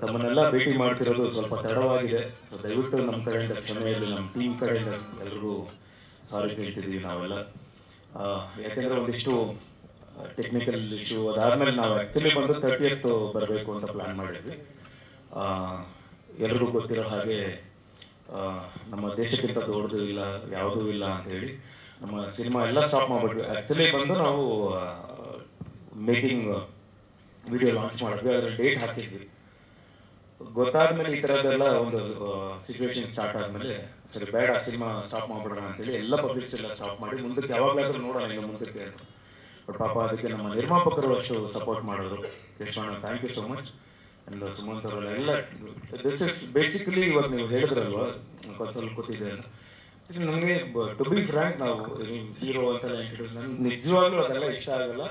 ತಮ್ಮನ್ನೆಲ್ಲ ಭೇಟಿ ಮಾಡ್ತಿರೋದು ಸ್ವಲ್ಪ ತಡವಾಗಿದೆ. ಸೊ ದಯವಿಟ್ಟು ನಮ್ಮ ಕಡೆಯಿಂದ ಕ್ಷಮೆಯಲ್ಲಿ ನಮ್ಮ ಟೀಮ್ ಕಡೆಯಿಂದ ಎಲ್ರಿಗೂ ಸಾರಿ ಕೇಳ್ತಿದ್ದೀವಿ ನಾವೆಲ್ಲ. ಯಾಕೆಂದ್ರೆ ಒಂದಿಷ್ಟು ಟೆಕ್ನಿಕಲ್ ಇಶ್ಯೂ ಅದಾದ್ಮೇಲೆ ನಾವು ಆ್ಯಕ್ಚುಲಿ ಬಂದು ತರ್ಟಿಯತ್ ಬರಬೇಕು ಅಂತ ಪ್ಲ್ಯಾನ್ ಮಾಡಿದ್ವಿ. ಆ, ಎಲ್ರಿಗೂ ಗೊತ್ತಿರೋ ಹಾಗೆ ನಮ್ಮ ದೇಶಕ್ಕಿಂತ ದೊಡ್ಡದು ಇಲ್ಲ ಯಾವುದೂ ಇಲ್ಲ ಅಂತ ಹೇಳಿ ನಮ್ಮ ಸಿನಿಮಾ ಎಲ್ಲ ಸ್ಟಾಪ್ ಮಾಡ್ಬಿಟ್ವಿ. ಆ್ಯಕ್ಚುಲಿ ಬಂದು ನಾವು ಮೇಕಿಂಗ್ ವಿಡಿಯೋ ಲಾಂಚ್ ಮಾಡಿದ್ವಿ. ಅದರ ಡೇಟ್ ಹಾಕಿದ್ವಿ. ಗೊತ್ತಾದ್ಮೇಲೆ ಈ ಥರದ್ದೆಲ್ಲ ಒಂದು ಸಿಚುವೇಶನ್ ಸ್ಟಾರ್ಟ್ ಆದ್ಮೇಲೆ ಸರಿ ಬೇಡ ಸಿನಿಮಾ ಸ್ಟಾಪ್ ಮಾಡ್ಬಿಡೋಣ ಅಂತೇಳಿ ಎಲ್ಲ ಪಬ್ಲಿಕ್ಸ್ ಎಲ್ಲ ಸ್ಟಾಪ್ ಮಾಡಿ ಮುಂದಕ್ಕೆ ಯಾವಾಗಲಾದ್ರೂ ನೋಡೋಣ ಇನ್ನು ಮುಂದಕ್ಕೆ ಅಂತ ಬಟ್ ಪಾಪ ಅದಕ್ಕೆ ನಮ್ಮ ನಿರ್ಮಾಪಕರು ಅಷ್ಟು ಸಪೋರ್ಟ್ ಮಾಡಿದ್ರು. ಯಶ್ವಣ್ಣ thank you so much and Sumanth ಅವರೆಲ್ಲ ಎಲ್ಲ ದಿಸ್ ಇಸ್ ಬೇಸಿಕಲಿ ಇವಾಗ ನೀವು ಹೇಳಿದ್ರಲ್ವ? ಸ್ವಲ್ಪ ಕೂತಿದೆ ಅಂತ. ನನಗೆ ಟು ಬಿ ಫ್ರ್ಯಾಂಕ್ ನಾವು ಹೀರೋ ಅಂತೆಲ್ಲ ನಿಜವಾಗ್ಲೂ ಅದೆಲ್ಲ ಇಷ್ಟ ಆಗಲ್ಲ.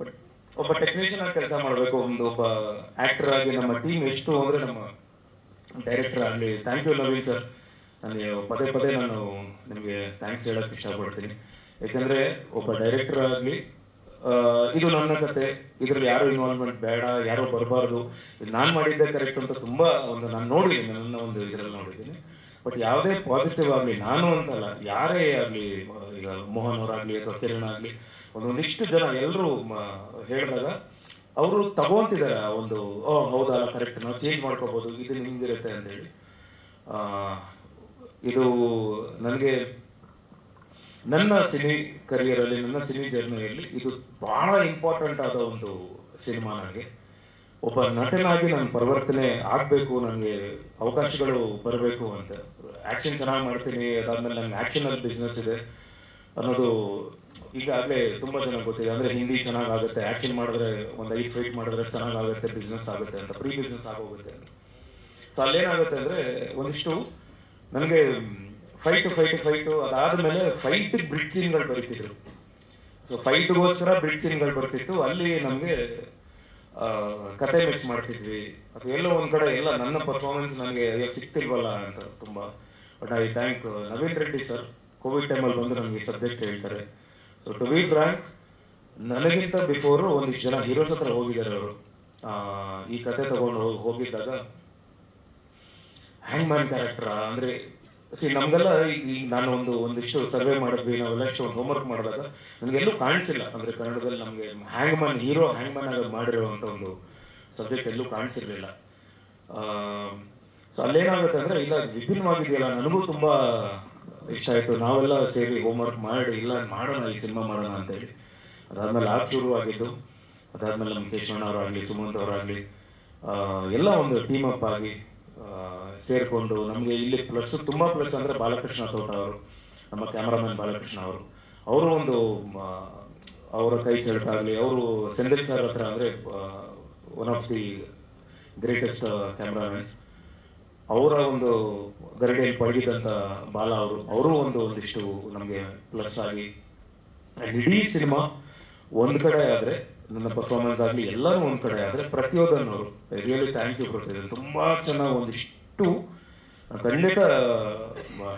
ಬಟ್ ಒಬ್ಬ ಟೆಕ್ನಿಷಿಯನ್ ಆಗಿ ಕೆಲಸ ಮಾಡಬೇಕು ಒಂದು ಒಬ್ಬ ಆಕ್ಟರ್ ಆಗಿ ನಮ್ಮ ಟೀಮ್ ಎಷ್ಟು ಅಂದ್ರೆ ನಮ್ಮ ಡೈರೆಕ್ಟರ್ ಆಗಲಿ ಥ್ಯಾಂಕ್ ಯು ನವೀನ್ ಸರ್ ನನಗೆ ಪದೇ ಪದೇ ನಾನು ನಿಮಗೆ ಥ್ಯಾಂಕ್ಸ್ ಹೇಳಕ್ಕೆ ಇಷ್ಟಪಡ್ತೀನಿ. ಯಾಕಂದ್ರೆ ಒಬ್ಬ ಡೈರೆಕ್ಟರ್ ಆಗಲಿ ಇದು ನನ್ನ ಕತೆ. ಇದ್ರಲ್ಲಿ ಯಾರು ಇನ್ವಾಲ್ವ್ಮೆಂಟ್ ಬೇಡ ಯಾರು ಬರಬಾರ್ದು. ಇದು ನಾನು ಮಾಡಿದ್ದೆ ಕರೆಕ್ಟ್ ಅಂತ ತುಂಬಾ ಒಂದು ನಾನು ನೋಡಿದ್ದೀನಿ ನನ್ನ ಒಂದು ಇದರಲ್ಲಿ ನೋಡಿದ್ದೀನಿ. ಬಟ್ ಯಾವುದೇ ಪಾಸಿಟಿವ್ ಆಗಲಿ ನಾನು ಅಂತಲ್ಲ ಯಾರೇ ಆಗಲಿ ಈಗ ಮೋಹನ್ ಅವರಾಗಲಿ ಅಥವಾ ಕಿರಣ್ ಆಗಲಿ ಒಂದೊಂದಿಷ್ಟು ಜನ ಎಲ್ಲರೂ ಹೇಳಿದಾಗ ಅವರು ತಗೊಂತಿದ್ದಾರೆ ಆ ಒಂದು ಓ ಹೌದಾ ಕರೆಕ್ಟ್ ನಾವು ಚೇಂಜ್ ಮಾಡ್ಕೋಬಹುದು ಇದು ನಿಮ್ಗಿರುತ್ತೆ ಅಂತ ಹೇಳಿ. ಆ, ಇದು ನನಗೆ ನನ್ನ ಸಿನಿ ಕರಿಯರಲ್ಲಿ ನನ್ನ ಸಿನಿ ಜರ್ನಿಯಲ್ಲಿ ಇದು ಬಹಳ ಇಂಪಾರ್ಟೆಂಟ್ ಆದ ಒಂದು ಸಿನಿಮಾ ನನಗೆ. ಒಬ್ಬ ನಟನಾಗಿ ನಾನು ಪರಿವರ್ತನೆ ಆಗಬೇಕು ನನಗೆ ಅವಕಾಶಗಳು ಬರಬೇಕು ಅಂತ. ಆಕ್ಷನ್ ಚೆನ್ನಾಗಿ ಮಾಡ್ತೀನಿ ಅದಾದ್ಮೇಲೆ ನನ್ನ ಆಕ್ಷನ್ ಅಲ್ಲಿ ಬಿಸ್ನೆಸ್ ಇದೆ ಅನ್ನೋದು ಈಗಾಗಲೇ ತುಂಬಾ ಜನ ಗೊತ್ತಿದೆ ಅಂದ್ರೆ ಹಿಂದಿ ಚೆನ್ನಾಗಿ ಆಗುತ್ತೆ ಆಕ್ಷನ್ ಮಾಡಿದ್ರೆ ಒಂದು ಐದು ಫೈಟ್ ಮಾಡಿದ್ರೆ ಚೆನ್ನಾಗಿ ಆಗುತ್ತೆ ಬಿಸ್ನೆಸ್ ಆಗುತ್ತೆ ಅಂತ ಪ್ರೀ ಬಿಸ್ನೆಸ್ ಆಗೋಗುತ್ತೆ ಅಂತ ಸೊ ಅಲ್ಲೇನಾಗುತ್ತೆ ಅಂದ್ರೆ ಒಂದಿಷ್ಟು ನನಗೆ ಫೈಟ್ ಫೈಟ್ ಫೈಟ್ ಅದಾದ್ಮೇಲೆ ಫೈಟ್ ಬ್ರಿಡ್ ಸೀನ್ಗಳು ಬರೀತಿದ್ರು. ಸೊ ಫೈಟ್ಗೋಸ್ಕರ ಬ್ರಿಡ್ ಸೀನ್ಗಳು ಬರ್ತಿತ್ತು. ಅಲ್ಲಿ ನಮಗೆ ಕತೆ ಮಿಕ್ಸ್ ಮಾಡ್ತಿದ್ವಿ. ಅಥವಾ ಎಲ್ಲೋ ಒಂದ್ ಕಡೆ ಎಲ್ಲ ನನ್ನ ಪರ್ಫಾರ್ಮೆನ್ಸ್ ನನಗೆ ಸಿಗ್ತಿಲ್ವಲ್ಲ ಅಂತ ತುಂಬಾ. But I thank Naveen Reddy sir COVID ಟೈಮಲ್ಲಿ ಬಂದು ನಮಗೆ ಸಬ್ಜೆಕ್ಟ್ ಹೇಳ್ತಾರೆ. ಸೊ ಟು ಬಿ ಫ್ರಾಂಕ್ ನನಗಿಂತ ಬಿಫೋರ್ ಒಂದಿಷ್ಟು ಜನ ಹೀರೋಸ್ ಹತ್ರ ಹೋಗಿದ್ದಾರೆ ಅವರು. ಈ ಕತೆ ತಗೊಂಡು ಹೋಗಿದ್ದಾಗ ಹ್ಯಾಂಗ್ ಮ್ಯಾನ್ ಕ್ಯಾರೆಕ್ಟರ್ ಅಂದ್ರೆ ನಮ್ಗೆಲ್ಲ ಈಗ ನಾನು ಒಂದು ಒಂದಿಷ್ಟು ಸರ್ವೆ ಮಾಡಿದ್ವಿ ನಾವೆಲ್ಲ ಇಷ್ಟು ಒಂದು ಹೋಮ್ವರ್ಕ್ ಮಾಡಿದಾಗ ನನಗೆಲ್ಲೂ ಕಾಣಿಸಿಲ್ಲ. ಅಂದ್ರೆ ಕನ್ನಡದಲ್ಲಿ ನಮಗೆ hangman hero hangman ಆಗಿ ಮಾಡಿರುವಂತ ಒಂದು ಸಬ್ಜೆಕ್ಟ್ ಎಲ್ಲೂ ಕಾಣಿಸಿರ್ಲಿಲ್ಲ. ಸೊ ಅಲ್ಲೇನಾಗುತ್ತೆ ಅಂದ್ರೆ ಇಲ್ಲ ವಿಭಿನ್ನವಾಗಿದೆಯಲ್ಲ ನನಗೂ ತುಂಬಾ ಇಷ್ಟ ಆಯ್ತು. ನಾವೆಲ್ಲ ಸೇರಿ ಹೋಮ್ವರ್ಕ್ ಮಾಡಿ, ಇಲ್ಲ ಮಾಡೋಣ ಈ ಸಿನಿಮಾ ಮಾಡೋಣ ಅಂತ ಹೇಳಿ ಅದಾದ್ಮೇಲೆ ಆಪ್ ಶುರು ಆಗಿದ್ದು ಅದಾದ್ಮೇಲೆ ನಮ್ಮ ಕೇಶವಣ್ಣ ಅವರಾಗ್ಲಿ, ಸುಮಂತ್ ಅವರಾಗ್ಲಿ ಎಲ್ಲ ಒಂದು ಟೀಮ್ ಅಪ್ ಆಗಿ ಸೇರ್ಕೊಂಡು ನಮಗೆ ಇಲ್ಲಿ ಪ್ಲಸ್ ತುಂಬಾ ಪ್ಲಸ್ ಅಂದ್ರೆ ಬಾಲಕೃಷ್ಣ ತೋಟ ಅವರು, ನಮ್ಮ ಕ್ಯಾಮರಾಮನ್ ಬಾಲಕೃಷ್ಣ ಅವರು. ಅವರು ಒಂದು ಅವರ ಕೈ ಚಳಕಾಗಲಿ ಅವರು ಸೆಂದಿಲ್ ಸರ್ ಹತ್ರ ಅಂದ್ರೆ one of the greatest cameramans ಅವರ ಒಂದು ಗರಡಿಯಲ್ಲಿ ಪಡೆದಂತ ಬಾಲ ಅವರು ಅವರು ಒಂದು ಒಂದಿಷ್ಟು ನಮಗೆ ಪ್ಲಸ್ ಆಗಿ ಇಡೀ ಸಿನಿಮಾ ಒಂದ್ ಕಡೆ ಆದ್ರೆ ನನ್ನ ಪರ್ಫಾರ್ಮೆನ್ಸ್ ಆಗಲಿ ಎಲ್ಲರೂ ಒಂದ್ ಕಡೆ ಆದ್ರೆ ಪ್ರತಿಯೊಂದನ್ನು ಅವರು ರಿಯಲಿ ಥ್ಯಾಂಕ್ ಯು ಕೊಡ್ತಿದ್ದಾರೆ. ತುಂಬಾ ಚೆನ್ನಾಗಿ ಒಂದಿಷ್ಟು ಖಂಡಿತ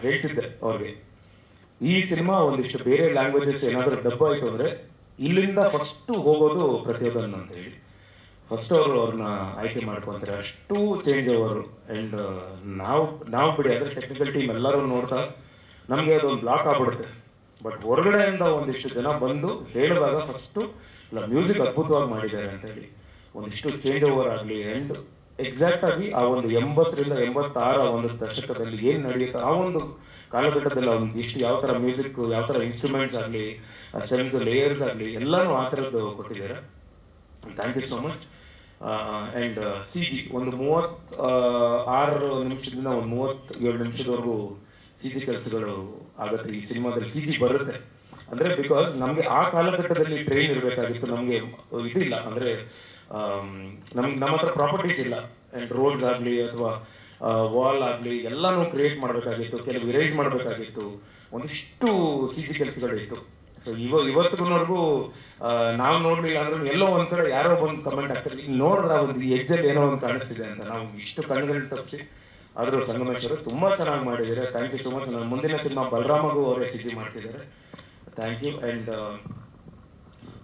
ಹೇಳ್ತಿದ್ದೆ ಅವ್ರಿಗೆ. ಈ ಸಿನಿಮಾ ಒಂದಿಷ್ಟು ಬೇರೆ ಲ್ಯಾಂಗ್ವೇಜಸ್ ಏನಾದರೂ ಡಬ್ ಆಯ್ತು ಅಂದ್ರೆ ಇಲ್ಲಿಂದ ಫಸ್ಟ್ ಹೋಗೋದು ಪ್ರತಿಯೊಂದನ್ನು ಅಂತ ಹೇಳಿ. ಫಸ್ಟ್ ಅವರು ಅವ್ರನ್ನ ಆಯ್ಕೆ ಮಾಡ್ಕೊಂತಾರೆ. ಅಷ್ಟು ಚೇಂಜ್ ಅವರು ಅಂಡ್ ನಾವು ನಾವು ಬಿಡಿ, ಅಂದ್ರೆ ಟೆಕ್ನಿಕಲ್ ಟೀಮ್ ಎಲ್ಲರೂ ನೋಡ್ತಾ, ನಮಗೆ ಅದೊಂದು ಬ್ಲಾಕ್ ಆಗ್ಬಿಡುತ್ತೆ. ಬಟ್ ಹೊರಗಡೆಯಿಂದ ಒಂದಿಷ್ಟು ಜನ ಬಂದು ಹೇಳಿದಾಗ ಫಸ್ಟು ಇಲ್ಲ ಮ್ಯೂಸಿಕ್ ಅದ್ಭುತವಾಗಿ ಮಾಡಿದ್ದಾರೆ ಅಂತ ಹೇಳಿ. ಒಂದಿಷ್ಟು ಚೇಂಜ್ ಓವರ್ ಆಗಲಿ ಅಂಡ್ ಎಕ್ಸಾಕ್ಟ್ ಆಗಿ ಆ ಒಂದು ಎಂಬತ್ತರಿಂದ ಎಂಬತ್ತಾರ ಒಂದು ದಶಕದಲ್ಲಿ ಏನ್ ನಡೆಯುತ್ತೆ, ಆ ಒಂದು ಕಾಲಘಟ್ಟದಲ್ಲಿ ಒಂದು ಇಷ್ಟು ಯಾವ ತರ ಮ್ಯೂಸಿಕ್ ಯಾವ ತರ ಇನ್ಸ್ಟ್ರೂಮೆಂಟ್ಸ್ ಆಗಲಿ ಸ್ಟೆಮ್ಸ್ ಲೇಯರ್ಸ್ ಆಗಲಿ, ಎಲ್ಲಾನು ಆ ಥರದ್ದು ಕೊಟ್ಟಿದ್ದಾರೆ. Thank you so much and C G ಒಂದು ಮೂವತ್ ಆರು ನಿಮಿಷದಿಂದ ಒಂದು ಮೂವತ್ತೇಳು ನಿಮಿಷದವರೆಗೂ ಸಿ ಜಿ ಕೆಲಸಗಳು ಆಗುತ್ತೆ ಈ ಸಿನಿಮಾದಲ್ಲಿ ಸಿ ಜಿ ಬರುತ್ತೆ. ಅಂದ್ರೆ ಬಿಕಾಸ್ ನಮ್ಗೆ ಆ ಕಾಲಘಟ್ಟದಲ್ಲಿ ಟ್ರೈನ್ ಇರಬೇಕಾಗಿತ್ತು ನಮ್ಗೆ ಇದಿಲ್ಲ. ಅಂದ್ರೆ ನಮ್ಗೆ ನಮ್ಮ ಹತ್ರ ಪ್ರಾಪರ್ಟೀಸ್ ಇಲ್ಲ. ಅಂಡ್ ರೋಡ್ಸ್ ಆಗಲಿ ಅಥವಾ ವಾಲ್ ಆಗಲಿ ಎಲ್ಲಾನು ಕ್ರಿಯೇಟ್ ಮಾಡಬೇಕಾಗಿತ್ತು ಕೆಲವು ವಿರೇಜ್ ಮಾಡಬೇಕಾಗಿತ್ತು. ಒಂದಿಷ್ಟು ಸಿ ಜಿ ಕೆಲಸಗಳಿತ್ತು. ಸೊ ಇವ ಇವತ್ತಿನವರೆಗೂ ನಾವು ನೋಡ್ಲಿಲ್ಲ ಅಂದ್ರೆ ಎಲ್ಲೋ ಒಂದ್ ಕಡೆ ಯಾರೋ ಬಂದು ಕಮೆಂಟ್ ಆಗ್ತಾರೆ ಇಲ್ಲಿ ನೋಡಿದ್ರೆ ಒಂದು ಎಜ್ಜಲ್ಲಿ ಏನೋ ಒಂದು ಕಾಣಿಸ್ತಿದೆ ಅಂತ ನಾವು ಇಷ್ಟು ಕಣ್ಣುಗಳನ್ನ ತಪ್ಪಿಸಿ ಆದ್ರೂ ಸಂಗಮೇಶ್ವರ ತುಂಬಾ ಚೆನ್ನಾಗಿ ಮಾಡಿದ್ದಾರೆ. ಥ್ಯಾಂಕ್ ಯು ಸೊ ಮಚ್ ನನ್ನ ಮುಂದಿನ ಸಿನಿಮಾ ಬಲರಾಮಗೂ ಅವರೇ ಸಿದ್ಧಿ ಮಾಡ್ತಿದ್ದಾರೆ. Thank you and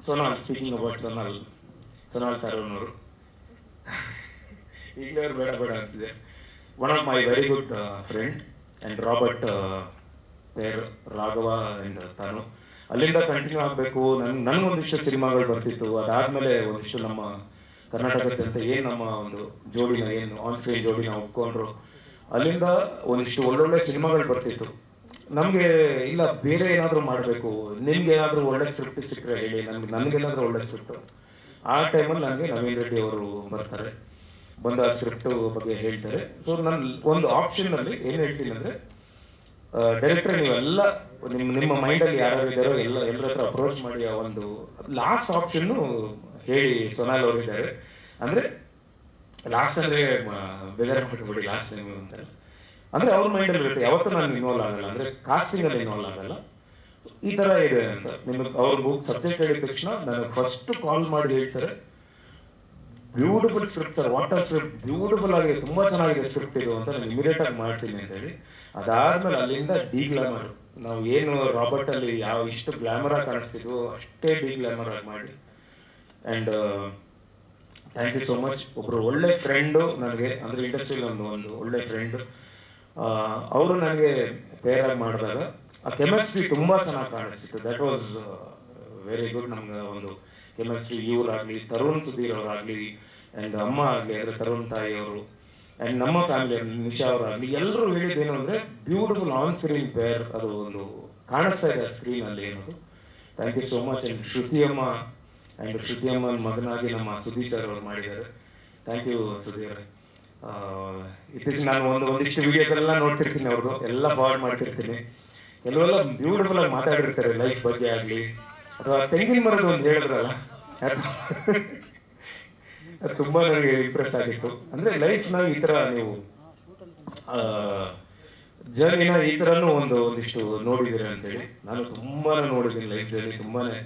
Sonal speaking about Sonal Sonal sir ಅವರು ಈಗಲೇ ಅವ್ರು ಬೇಡ ಬೇಡ ಅಂತಿದೆ one of my very good friend and Robert Raghava and ತಾನು. ಅಲ್ಲಿಂದ ಕಂಟಿನ್ಯೂ ಆಗಬೇಕು. ನನ್ ನನಗೊಂದಿಷ್ಟು ಸಿನಿಮಾಗಳು ಬರ್ತಿತ್ತು. ಅದಾದ್ಮೇಲೆ ಒಂದಿಷ್ಟು ನಮ್ಮ ಕರ್ನಾಟಕ ಜನತೆ ಏನು ನಮ್ಮ ಒಂದು ಜೋಡಿನ ಏನು ಆನ್ ಸ್ಕ್ರೀನ್ ಜೋಡಿನ ಒಪ್ಕೊಂಡ್ರು. ಅಲ್ಲಿಂದ ಒಂದಿಷ್ಟು ಒಳ್ಳೊಳ್ಳೆ ಸಿನಿಮಾಗಳು ಬರ್ತಿತ್ತು. ನಮಗೆ ಇಲ್ಲ, ಬೇರೆ ಏನಾದರೂ ಮಾಡಬೇಕು. ನಿಮ್ಗೆ ಏನಾದರೂ ಒಳ್ಳೆ ಸ್ಕ್ರಿಪ್ಟ್ ಸಿಕ್ಕರೆ ಹೇಳಿ. ನಮ್ಗೆ ನನಗೇನಾದರೂ ಒಳ್ಳೆ ಸ್ಕ್ರಿಪ್ಟ್ ಆ ಟೈಮಲ್ಲಿ ನನಗೆ ನವೀನ್ ರೆಡ್ಡಿ ಅವರು ಬರ್ತಾರೆ. ಬಂದ ಸ್ಕ್ರಿಪ್ಟ್ ಬಗ್ಗೆ ಹೇಳ್ತಾರೆ. ಸೊ ನಾನು ಒಂದು ಆಪ್ಷನ್ ಅಲ್ಲಿ ಏನು ಹೇಳ್ತೀನಿ ಅಂದರೆ ಡೈರೆಕ್ಟರ್ ನೀವು ನೀವೆಲ್ಲ ನಿಮ್ಮ ನಿಮ್ಮ ಮೈಂಡಲ್ಲಿ ಯಾರು ಇದ್ದಾರೋ ಎಲ್ಲ ಎಲ್ಲರ ಹತ್ರ ಅಪ್ರೋಚ್ ಮಾಡಿ ಆ ಒಂದು ಲಾಸ್ಟ್ ಆಪ್ಷನ್ ಹೇಳಿ ಸೊನಾಲ್ ಅವರಿದ್ದಾರೆ. ಅಂದ್ರೆ ಲಾಸ್ಟ್ ಅಂದರೆ ಬೇಜಾರು ಮಾಡಿಬಿಡಿ ಲಾಸ್ಟ್ ಟೈಮ್ ಅಂತ. ಅಂದ್ರೆ ಅವ್ರ ಮೈಂಡಲ್ಲಿ ಇರುತ್ತೆ. ಯಾವತ್ತೂ ನಾನು ಇನ್ವಾಲ್ವ್ ಆಗಲ್ಲ. ಅಂದರೆ ಕಾಸ್ಟಿಂಗಲ್ಲಿ ಇನ್ವಾಲ್ವ್ ಆಗಲ್ಲ. ಈ ತರ ಇದೆ ಅಂತ. ನಿಮಗೆ ಅವ್ರ ಬುಕ್ ಸಬ್ಜೆಕ್ಟ್ ಹೇಳಿದ ತಕ್ಷಣ ನನಗೆ ಫಸ್ಟ್ ಕಾಲ್ ಮಾಡಿ ಹೇಳ್ತಾರೆ. Beautiful script sir water script beautiful ಆಗಿದೆ ತುಂಬಾ ಚೆನ್ನಾಗಿದೆ ಸ್ಕ್ರಿಪ್ಟ್ ಇದು ಅಂತ ನಾನು ಇಮಿಡಿಯೇಟ್ ಆಗಿ ಮಾಡ್ತೀನಿ ಅಂತ ಹೇಳಿ. ಅದಾದ್ಮೇಲೆ ಅಲ್ಲಿಂದ ಡಿ ಗ್ಲಾಮರ್ ನಾವು ಏನು ರಾಬರ್ಟ್ ಅಲ್ಲಿ ಯಾವ ಇಷ್ಟು ಗ್ಲಾಮರ್ ಆಗಿ ಕಾಣಿಸ್ತಿದ್ವು ಅಷ್ಟೇ ಡಿ ಗ್ಲಾಮರ್ ಆಗಿ ಮಾಡಿ. And thank you so much ಒಬ್ರು ಒಳ್ಳೆ ಫ್ರೆಂಡು ನನಗೆ ಅಂದ್ರೆ ಇಂಡಸ್ಟ್ರಿಯಲ್ಲಿ ಒಂದು ಒಂದು ಒಳ್ಳೆ ಫ್ರೆಂಡ್ ಅವರು ನನಗೆ ಪೇರ್ ಆಗಿ ಮಾಡಿದಾಗ ಆ ಕೆಮಿಸ್ಟ್ರಿ ತುಂಬಾ ಚೆನ್ನಾಗಿ ಕಾಣಿಸ್ತಿತ್ತು. ದಟ್ ವಾಸ್ ವೆರಿ ಗುಡ್ ನಮ್ಗೆ ಒಂದು ಕೆಮಿಸ್ಟ್ರಿ ಇವರಾಗ್ಲಿ ತರುಣ್ ಸುಧೀರ್ ಅವರಾಗ್ಲಿ ಅಂಡ್ ಅಮ್ಮ ಆಗಲಿ ಅಂದ್ರೆ ತರುಣ್ ತಾಯಿ ಅವರು ಅಂಡ್ ನಮ್ಮ ಫ್ಯಾಮಿಲಿ ನಿಶಾ ಅವರಾಗ್ಲಿ ಎಲ್ಲರೂ ಹೇಳಿದ್ದೇನು ಅಂದ್ರೆ ಬ್ಯೂಟಿಫುಲ್ ಆನ್ ಸ್ಕ್ರೀನ್ ಪೇರ್ ಅದು ಒಂದು ಕಾಣಿಸ್ತಾ ಇದೆ ಸ್ಕ್ರೀನ್ ಅಲ್ಲಿ ಏನದು thank you so much and ಶ್ರುತಿಯಮ್ಮ and Shruti ಅಮ್ಮನ ಮಗನಾಗಿ ನಮ್ಮ ಸುದೀಪ್ ಸರ್ ಅವರು ಮಾಡಿದ್ದಾರೆ. ಥ್ಯಾಂಕ್ ಯು ಸುಧೀರ್ ಅವರೇ. ಇತ್ತೀಚೆಗೆ ನಾನು ಒಂದು ಒಂದಿಷ್ಟು ವಿಡಿಯೋಸ್ ಎಲ್ಲ ನೋಡ್ತಿರ್ತೀನಿ ಅವರು ಎಲ್ಲ ಫಾರ್ವರ್ಡ್ ಮಾಡ್ತಿರ್ತೀನಿ. ಕೆಲವೆಲ್ಲ ಬ್ಯೂಟಿಫುಲ್ ಆಗಿ ಮಾತಾಡಿರ್ತಾರೆ ಲೈಫ್ ಬಗ್ಗೆ ಆಗಲಿ. ಅಥವಾ ತೆಂಗಿನ ಮರದ ಒಂದು ಹೇಳಿದ್ರಲ್ಲ? ತುಂಬಾ ನನಗೆ ಇಂಪ್ರೆಸ್ ಆಗಿತ್ತು. ಅಂದ್ರೆ ಲೈಫ್ನ ಈ ತರ ನೀವು ಜರ್ನಿನ ಈ ತರನು ಒಂದು ಒಂದಿಷ್ಟು ನೋಡಿದ್ದೀರಿ ಅಂತೇಳಿ. ನಾನು ತುಂಬಾನೇ ನೋಡಿದ್ದೀನಿ ಲೈಫ್ ಜರ್ನಿ ತುಂಬಾನೇ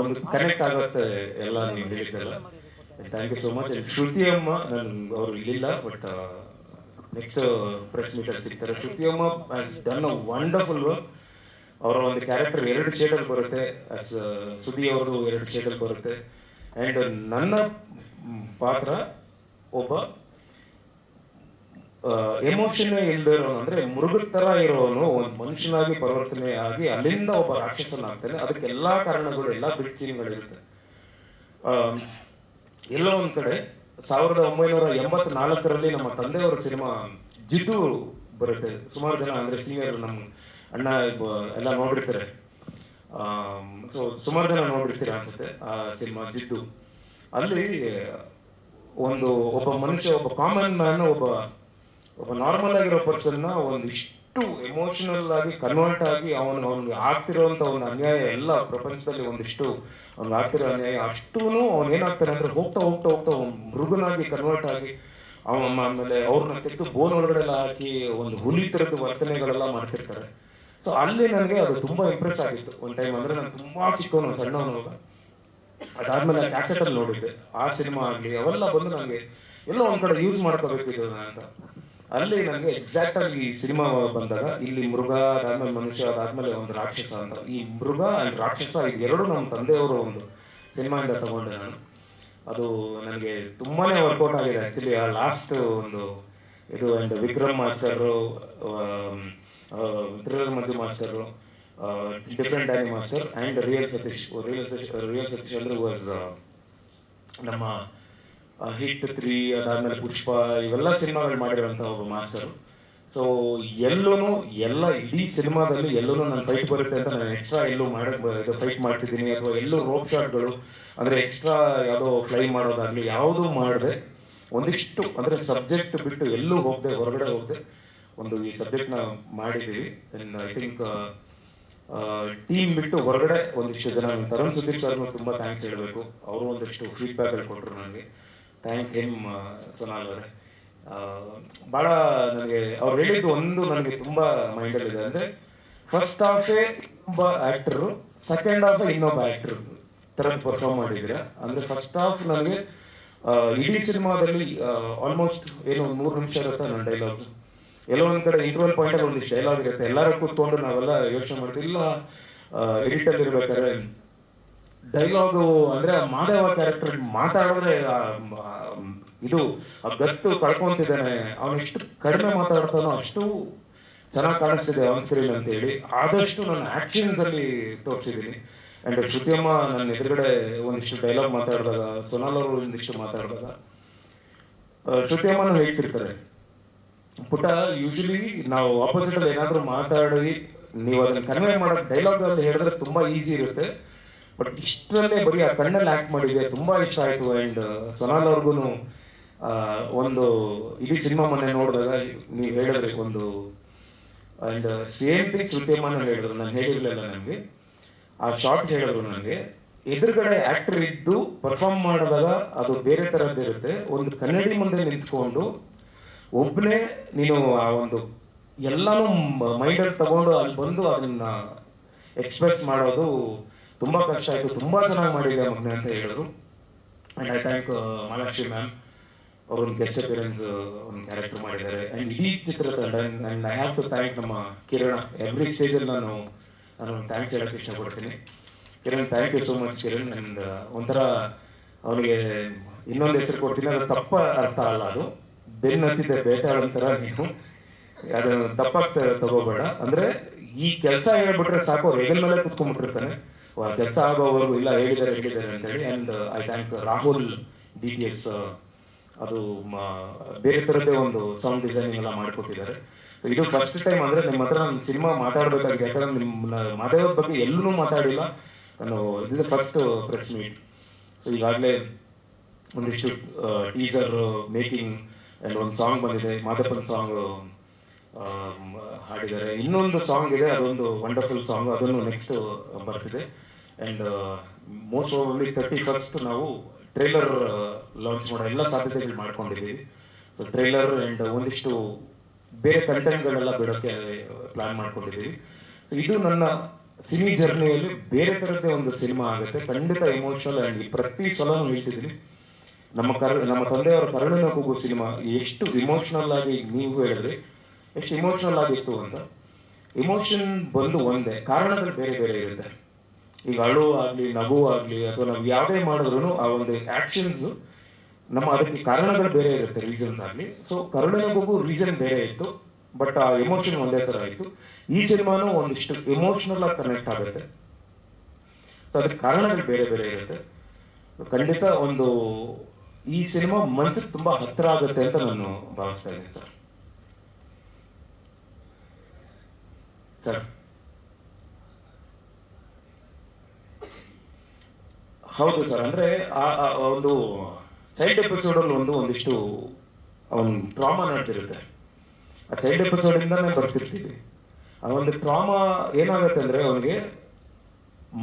ಒಂದು ಕನೆಕ್ಟ್ ಆಗುತ್ತೆ ಎಲ್ಲ ನೀವು ಹೇಳಿದ್ದೆಲ್ಲ. Thank you so much Shruti ಅಮ್ಮ ನಾನು ಅವರು ಇಲ್ಲಿಲ್ಲ ಬಟ್ ನೆಕ್ಸ್ಟ್ ಪ್ರೆಸ್ ಮೀಟರ್ ಸಿಗ್ತಾರೆ. ಶ್ರುತಿ ಅಮ್ಮ as done a wonderful work ಅವರ ಒಂದು ಕ್ಯಾರೆಕ್ಟರ್ ಎರಡು ಶೇಡಲ್ಲಿ ಬರುತ್ತೆ. ಆಸ್ ಸುದಿ ಅವರು ಎರಡು ಶೇಡಲ್ಲಿ ಬರುತ್ತೆ. ಆ್ಯಂಡ್ ನನ್ನ ಪಾತ್ರ ಒಬ್ಬ ಎಮೋಷನ್ ಇಲ್ದಿರೋನು ಅಂದ್ರೆ ಮೃಗದ ತರ ಇರೋನು ಒಂದು ಮನುಷ್ಯನಾಗಿ ಪರಿವರ್ತನೆ ಆಗಿ ಅಲ್ಲಿಂದ ಒಬ್ಬ ರಾಕ್ಷಸನಾಗ್ತಾನೆ ಅದಕ್ಕೆ ಎಲ್ಲಾ ಕಾರಣಗಳು ಎಲ್ಲಾ ಸೀನ್ಗಳಿರುತ್ತೆ. ಆ, ಎಲ್ಲೋ ಒಂದ್ ಕಡೆ ಸಾವಿರದ ಒಂಬೈನೂರ ಎಂಬತ್ನಾಲ್ಕರಲ್ಲಿ ನಮ್ಮ ತಂದೆಯವರ ಸಿನಿಮಾ ಜಿದ್ದು ಬರುತ್ತೆ. ಸುಮಾರು ಜನ ಅಂದ್ರೆ ಸೀನಿಯರ್ ನಮ್ಮ ಅಣ್ಣ ಎಲ್ಲ ನೋಡಿರ್ತಾರೆ ಸೊ ಸುಮಾರು ಜನ ನೋಡಿರ್ತೀರ ಅನ್ಸುತ್ತೆ ಆ ಸಿನಿಮಾ ಜಿದ್ದು. ಅಲ್ಲಿ ಒಂದು ಒಬ್ಬ ಮನುಷ್ಯ ಒಬ್ಬ ಕಾಮನ್ ಮ್ಯಾನ್ ಒಬ್ಬ ಒಬ್ಬ ನಾರ್ಮಲ್ ಆಗಿರೋ ಪರ್ಸನ್ ಒಂದು ಇಷ್ಟು ಎಮೋಷನಲ್ ಆಗಿ ಕನ್ವರ್ಟ್ ಆಗಿ ಅವನು ಅವನಿಗೆ ಆಗ್ತಿರೋಂಥ ಒಂದು ಅನ್ಯಾಯ ಎಲ್ಲ ಪ್ರಪಂಚದಲ್ಲಿ ಒಂದಿಷ್ಟು ಅವ್ನು ಆಗ್ತಿರೋ ಅನ್ಯಾಯ ಅಷ್ಟೂ ಅವನು ಏನಾಗ್ತಾನೆ ಅಂದ್ರೆ ಹೋಗ್ತಾ ಹೋಗ್ತಾ ಹೋಗ್ತಾ ಮೃಗನಾಗಿ ಕನ್ವರ್ಟ್ ಆಗಿ ಅವನ ಆಮೇಲೆ ಅವ್ರನ್ನ ತೆಗೆದು ಬೋನ್ ಒಳಗಡೆ ಎಲ್ಲ ಹಾಕಿ ಒಂದು ಹುಲಿ ತರದ ವರ್ತನೆಗಳೆಲ್ಲ ಮಾಡ್ತಿರ್ತಾರೆ. ಸೊ ಅಲ್ಲಿ ನನಗೆ ಅದು ತುಂಬಾ ಇಂಪ್ರೆಸ್ ಆಗಿತ್ತು. ಒಂದು ಟೈಮ್ ಅಂದ್ರೆ ನಾನು ತುಂಬಾ ಚಿಕ್ಕವನು ಸಣ್ಣವನು ಅದಾದ್ಮೇಲೆ ಕ್ಯಾಸೆಟ್ ಅಲ್ಲಿ ನೋಡಿದ್ದೆ. ಆ ಸಿನಿಮಾ ಆಗಲಿ ಅವೆಲ್ಲ ಬಂದು ನನಗೆ ಎಲ್ಲ ಒಂದ್ ಕಡೆ ಯೂಸ್ ಮಾಡ್ಕೋಬೇಕು ಇದನ್ನ ಅಂತ. ಅಲ್ಲಿ ನನಗೆ ಎಕ್ಸಾಕ್ಟ್ ಆಗಿ ಈ ಸಿನಿಮಾ ಬಂದಾಗ ಇಲ್ಲಿ ಮೃಗ ಅದಾದ್ಮೇಲೆ ಮನುಷ್ಯ ಅದಾದ್ಮೇಲೆ ಒಂದು ರಾಕ್ಷಸ ಅಂತ. ಈ ಮೃಗ ಅಂಡ್ ರಾಕ್ಷಸ ಎರಡು ನಮ್ಮ ತಂದೆಯವರು ಒಂದು ಸಿನಿಮಾಯಿಂದ ತಗೊಂಡೆ ನಾನು. ಅದು ನನಗೆ ತುಂಬಾನೇ ವರ್ಕೌಟ್ ಆಗಿದೆ ಆಕ್ಚುಲಿ ಆ ಲಾಸ್ಟ್ ಒಂದು ಇದು and Vikram master thriller Manju master different Danny master and real Satish real Satish real Satish ಅಂದ್ರೆ ವಾಸ್ ನಮ್ಮ ಹಿಟ್ ತ್ರೀ ಅದಾದ್ಮೇಲೆ ಪುಷ್ಪ ಇವೆಲ್ಲ ಸಿನಿಮಾಗಳು ಮಾಡಿರೋಂಥ ಒಬ್ಬ ಮಾಸ್ಟರ್ ಸೊ ಎಲ್ಲೂ ಎಲ್ಲ ಇಡೀ ಸಿನಿಮಾದಲ್ಲಿ ಎಲ್ಲೂ ನನ್ನ ಫೈಟ್ ಬರುತ್ತೆ ಅಂತ ನಾನು ಎಕ್ಸ್ಟ್ರಾ ಎಲ್ಲೂ ಮಾಡಿ ಫೈಟ್ ಮಾಡ್ತಿದ್ದೀನಿ. ಅಥವಾ ಎಲ್ಲೂ ರೋಪ್ ಶಾಟ್ಗಳು ಅಂದ್ರೆ ಎಕ್ಸ್ಟ್ರಾ ಯಾವುದೋ ಫ್ಲೈ ಮಾಡೋದಾಗ್ಲಿ ಯಾವುದೂ ಮಾಡದೆ ಒಂದಿಷ್ಟು ಅಂದ್ರೆ ಸಬ್ಜೆಕ್ಟ್ ಬಿಟ್ಟು ಎಲ್ಲೂ ಹೋಗದೆ ಹೊರಗಡೆ ಹೋಗದೆ ಒಂದು ಈ ಸಬ್ಜೆಕ್ಟ್ನ ಮಾಡಿದ್ದೀವಿ. ಐ ಥಿಂಕ್ ಟೀಮ್ ಬಿಟ್ಟು ಹೊರಗಡೆ ಒಂದಿಷ್ಟು ಜನ ತರುಣ್ ಸುದೀಪ್ ಸರ್ ತುಂಬಾ ಥ್ಯಾಂಕ್ಸ್ ಹೇಳಬೇಕು. ಅವರು ಒಂದಿಷ್ಟು ಫೀಡ್ಬ್ಯಾಕ್ ಕೊಟ್ಟರು ನನಗೆ. ಥ್ಯಾಂಕ್ ಹಿಮ್ ಸೊನಾಲ್ ಅವರೇ. ಭಾಳ ನನಗೆ ಅವ್ರು ಹೇಳಿದ್ದು ಒಂದು ನನಗೆ ತುಂಬಾ ಮೈಂಡಲ್ಲಿ ಇದೆ ಅಂದ್ರೆ ಫಸ್ಟ್ ಹಾಫೇ ಒಬ್ಬ ಆಕ್ಟರ್ ಸೆಕೆಂಡ್ ಹಾಫ್ ಇನ್ನೊಬ್ಬ ಆಕ್ಟರ್ ತರ ಪರ್ಫಾರ್ಮ್ ಮಾಡಿದ್ದೀರಾ ಅಂದ್ರೆ ಫಸ್ಟ್ ಹಾಫ್ ನನಗೆ ಇಡೀ ಸಿನಿಮಾದಲ್ಲಿ ಆಲ್ಮೋಸ್ಟ್ ಏನು ಒಂದು ಮೂರು ನಿಮಿಷ ಇರುತ್ತೆ ನನ್ನ ಡೈಲಾಗ್ ಎಲ್ಲೋ ಒಂದ್ ಕಡೆ ಇಂಟರ್ವಲ್ ಪಾಯಿಂಟ್ ಒಂದಿಷ್ಟು ಡೈಲಾಗ್ ಇರುತ್ತೆ. ಎಲ್ಲರೂ ಕೂತ್ಕೊಂಡು ನಾವೆಲ್ಲ ಯೋಚನೆ ಮಾಡ್ತೀವಿ. ಇಲ್ಲ ಎಡಿಟ್ ಅಲ್ಲಿ ಇರ್ಬೇಕಾದ್ರೆ ಡೈಲಾಗ್ ಅಂದ್ರೆ ಮಾದೇವ ಕ್ಯಾರೆಕ್ಟರ್ ಮಾತಾಡಿದ್ರೆ ಇದು ಆ ಗತ್ತು ಕಳ್ಕೊಂತಿದ್ದಾನೆ. ಅವನು ಎಷ್ಟು ಕಡಿಮೆ ಮಾತಾಡ್ತಾನೋ ಅಷ್ಟು ಚೆನ್ನಾಗಿ ಕಾಣಿಸ್ತಿದೆ ಆನ್ ಸ್ಕ್ರೀನ್ ಅಂತ ಹೇಳಿ ಆದಷ್ಟು ನನ್ನ ಆಕ್ಷನ್ಸ್ ಅಲ್ಲಿ ತೋರಿಸಿದೀನಿ ಅಂಡ್ ಶ್ರುತಿಯಮ್ಮ ನನ್ನ ಎದುರುಗಡೆ ಒಂದಿಷ್ಟು ಡೈಲಾಗ್ ಮಾತಾಡಿದಾಗ, ಸೊನಾಲ್ ಅವರು ಒಂದಿಷ್ಟು ಮಾತಾಡಿದಾಗ ಶ್ರುತಿಯಮ್ಮನು ಹೇಳ್ತಿರ್ತಾರೆ. ಪುಟ ಯೂಶಲಿ ನಾವು ಆಪೋಸಿಟ್ ಅಲ್ಲಿ ಏನಾದ್ರೂ ಮಾತಾಡಿ ನೀವು ಅದನ್ನ ಕನ್ವೆ ಮಾಡೋ ಡೈಲಾಗ್ ಅಲ್ಲಿ ಹೇಳಿದ್ರೆ ತುಂಬಾ ಈಸಿ ಇರುತ್ತೆ. ಬಟ್ ಇಷ್ಟರಲ್ಲೇ ಬರೀ ಆ ಕಣ್ಣಲ್ಲಿ ಆಕ್ಟ್ ಮಾಡಿದೆ ತುಂಬಾ ಇಷ್ಟ ಆಯ್ತು. ಅಂಡ್ ಸೊನಾಲ್ ಅವ್ರಿಗೂ ಒಂದು ಇಡೀ ಸಿನಿಮಾ ಮೊನ್ನೆ ನೋಡಿದಾಗ ನೀವು ಹೇಳಿದ್ರಿ ಒಂದು ಅಂಡ್ ಸೇಮ್ ಥಿಂಗ್ ಶ್ರುತಿಯಮ್ಮನ ಹೇಳಿದ್ರು. ನಾನು ಹೇಳಿರ್ಲಿಲ್ಲ ನನಗೆ. ಆ ಶಾರ್ಟ್ ಹೇಳಿದ್ರು ನನಗೆ. ಎದುರುಗಡೆ ಆಕ್ಟರ್ ಇದ್ದು ಪರ್ಫಾರ್ಮ್ ಮಾಡಿದಾಗ ಅದು ಬೇರೆ ತರದ್ದು ಇರುತ್ತೆ ಒಂದು ಕನ್ನಡಿ ಮುಂದೆ ನಿಂತ್ಕೊಂಡು ಒಬ್ಬನೇ ನೀನು ಆ ಒಂದು ಎಲ್ಲಾನು ಮೈಂಡಲ್ಲಿ ತಗೊಂಡು ಅಲ್ಲಿ ಬಂದು ಅದನ್ನ ಎಕ್ಸ್ಪ್ರೆಸ್ ಮಾಡೋದು ತುಂಬಾ ಕಷ್ಟ ಆಯ್ತು. ತುಂಬಾ ಚೆನ್ನಾಗಿ ಮಾಡಿದೆ ಮಗನೇ ಅಂತ ಹೇಳಿದ್ರು. And I thank Mahalakshmi ma'am ಅವರು ಒಂದು ಗೆಸ್ಟ್ ಅಪಿಯರೆನ್ಸ್ ಒಂದು ಕ್ಯಾರೆಕ್ಟರ್ ಮಾಡಿದ್ದಾರೆ. ಅಂಡ್ ಇಡೀ ಚಿತ್ರತಂಡ and I have to thank ನಮ್ಮ ಕಿರಣ. ಎವ್ರಿ ಸ್ಟೇಜಲ್ಲಿ ನಾನು ನಾನು ಥ್ಯಾಂಕ್ಸ್ ಹೇಳಕ್ಕೆ ಇಷ್ಟಪಡ್ತೀನಿ. Kiran thank you so much Kiran. And ಒಂಥರ ಅವನಿಗೆ ಇನ್ನೊಂದು ಹೆಸರು ಕೊಡ್ತೀನಿ. ಅದು ತಪ್ಪ ಅರ್ಥ ಅಲ್ಲ ಅದು. ಬೆನ್ನು ಬೇಟಾಡಂತರ ನೀವು. ಅದು ತಪ್ಪಾಗ್ತಾ ತಗೋಬೇಡ. ಅಂದ್ರೆ ಈ ಕೆಲಸ ಹೇಳ್ಬಿಟ್ರೆ ಸಾಕು. ಅವ್ರು ಹೆಗಲ್ ಮೇಲೆ ಕುತ್ಕೊಂಡ್ಬಿಟ್ಟಿರ್ತಾನೆ ಕೆಲಸ ಆಗೋವರೆಗೂ ಇಲ್ಲ ಹೇಳಿದ್ದಾರೆ ಹೇಳಿದ್ದಾರೆ ಅಂತ ಹೇಳಿ and I thank Rahul D T S ಅದು ಬೇರೆ ತರದೇ ಒಂದು ಸೌಂಡ್ ಡಿಸೈನಿಂಗ್ ಎಲ್ಲ ಮಾಡಿಕೊಟ್ಟಿದ್ದಾರೆ. ಇದು ಫಸ್ಟ್ ಟೈಮ್ ಅಂದ್ರೆ ನಿಮ್ಮ ಹತ್ರ ನಾನು ಸಿನಿಮಾ ಮಾತಾಡ್ಬೇಕಾಗಿದೆ. ಯಾಕಂದ್ರೆ ನಿಮ್ಮ ಮಾತಾಡೋದ್ ಬಗ್ಗೆ ಎಲ್ಲೂ ಮಾತಾಡಿಲ್ಲ. ನಾನು ಇದು ಫಸ್ಟ್ ಪ್ರೆಸ್ ಮೀಟ್ ಈಗಾಗಲೇ ಒಂದಿಷ್ಟು ಟೀಸರ್ ಮೇಕಿಂಗ್ ಅಂಡ್ ಒಂದು ಸಾಂಗ್ ಬಂದಿದೆ ಮಾದಪ್ಪನ ಸಾಂಗ್ ಹಾಡಿದ್ದಾರೆ. ಇನ್ನೊಂದು ಸಾಂಗ್ ಇದೆ ಅದೊಂದು ವಂಡರ್ಫುಲ್ ಸಾಂಗ್ ಅದನ್ನು ನೆಕ್ಸ್ಟ್ ಬರ್ತಿದೆ. And most probably thirty first ನಾವು ಟ್ರೈಲರ್ ಲಾಂಚ್ ಮಾಡೋ ಎಲ್ಲ ಸಾಧ್ಯತೆಗಳು ಮಾಡ್ಕೊಂಡಿದ್ದೀವಿ. ಸೊ ಟ್ರೈಲರ್ ಅಂಡ್ ಒಂದಿಷ್ಟು ಬೇರೆ ಕಂಟೆಂಟ್ಗಳೆಲ್ಲ ಬಿಡೋಕ್ಕೆ ಪ್ಲಾನ್ ಮಾಡ್ಕೊಂಡಿದ್ದೀವಿ. So ಇದು ನನ್ನ ಸಿನಿ ಜರ್ನಿಯಲ್ಲಿ ಬೇರೆ ಥರದ್ದೇ ಒಂದು ಸಿನಿಮಾ ಆಗುತ್ತೆ. ಖಂಡಿತ ಎಮೋಷನಲ್ ಆ್ಯಂಡ್ ಪ್ರತಿ ಸಲ ಹೇಳ್ತಿದ್ದೀನಿ. ನಮ್ಮ ಕರ ನಮ್ಮ ತಂದೆಯವರ ಕರುಣಿನ ಕೂಗು ಸಿನಿಮಾ ಎಷ್ಟು ಇಮೋಷನಲ್ ಆಗಿ ನೀವು ಹೇಳಿದ್ರಿ? ಎಷ್ಟು ಇಮೋಷನಲ್ ಆಗಿತ್ತು ಅಂತ. ಇಮೋಷನ್ ಬಂದು ಒಂದೇ. ಕಾರಣಗಳು ಬೇರೆ ಬೇರೆ ಇರುತ್ತೆ. ಈಗ ಅಳು ಆಗ್ಲಿ ನಗು ಆಗ್ಲಿ ಅಥವಾ ನಾವು ಯಾವುದೇ ಮಾಡಿದ್ರು ಆ ಒಂದು ಆಕ್ಷನ್ಸ್ ನಮ್ಮ ಅದಕ್ಕೆ ಕಾರಣಗಳು ಬೇರೆ ಇರುತ್ತೆ ರೀಸನ್ಸ್ ಆಗ್ಲಿ. ಸೊ ಕರುಣಿನಗೂ ರೀಸನ್ ಬೇರೆ ಇತ್ತು ಬಟ್ ಆ ಎಮೋಷನ್ ಒಂದೇ ತರ ಇತ್ತು. ಈ ಸಿನಿಮಾನು ಒಂದಿಷ್ಟು ಎಮೋಷನಲ್ ಆಗಿ ಕನೆಕ್ಟ್ ಆಗುತ್ತೆ. ಸೊ ಅದಕ್ಕೆ ಕಾರಣಗಳು ಬೇರೆ ಬೇರೆ ಇರುತ್ತೆ. ಖಂಡಿತ ಒಂದು ಈ ಸಿನಿಮಾ ಮನಸ್ಸಿಗೆ ತುಂಬಾ ಹತ್ತಿರ ಆಗುತ್ತೆ ಅಂತ ನಾನು ಭಾವಿಸ್ತಾ ಇದ್ದೀನಿ ಸರ್. ಸರ್. ಹೌದು ಸರ್ ಅಂದ್ರೆ ಒಂದು ಚೈಲ್ಡ್ ಎಪಿಸೋಡ್ ಅಲ್ಲಿ ಒಂದು ಒಂದಿಷ್ಟು ಅವನ್ ಟ್ರಾಮಾ ನಡೆದಿರುತ್ತೆ. ಆ ಚೈಲ್ಡ್ ಎಪಿಸೋಡ್ ಇಂದಾನೆ ಬರ್ತಿರ್ತೀವಿ. ಆ ಒಂದು ಟ್ರಾಮಾ ಏನಾಗುತ್ತೆ ಅಂದ್ರೆ ಅವನಿಗೆ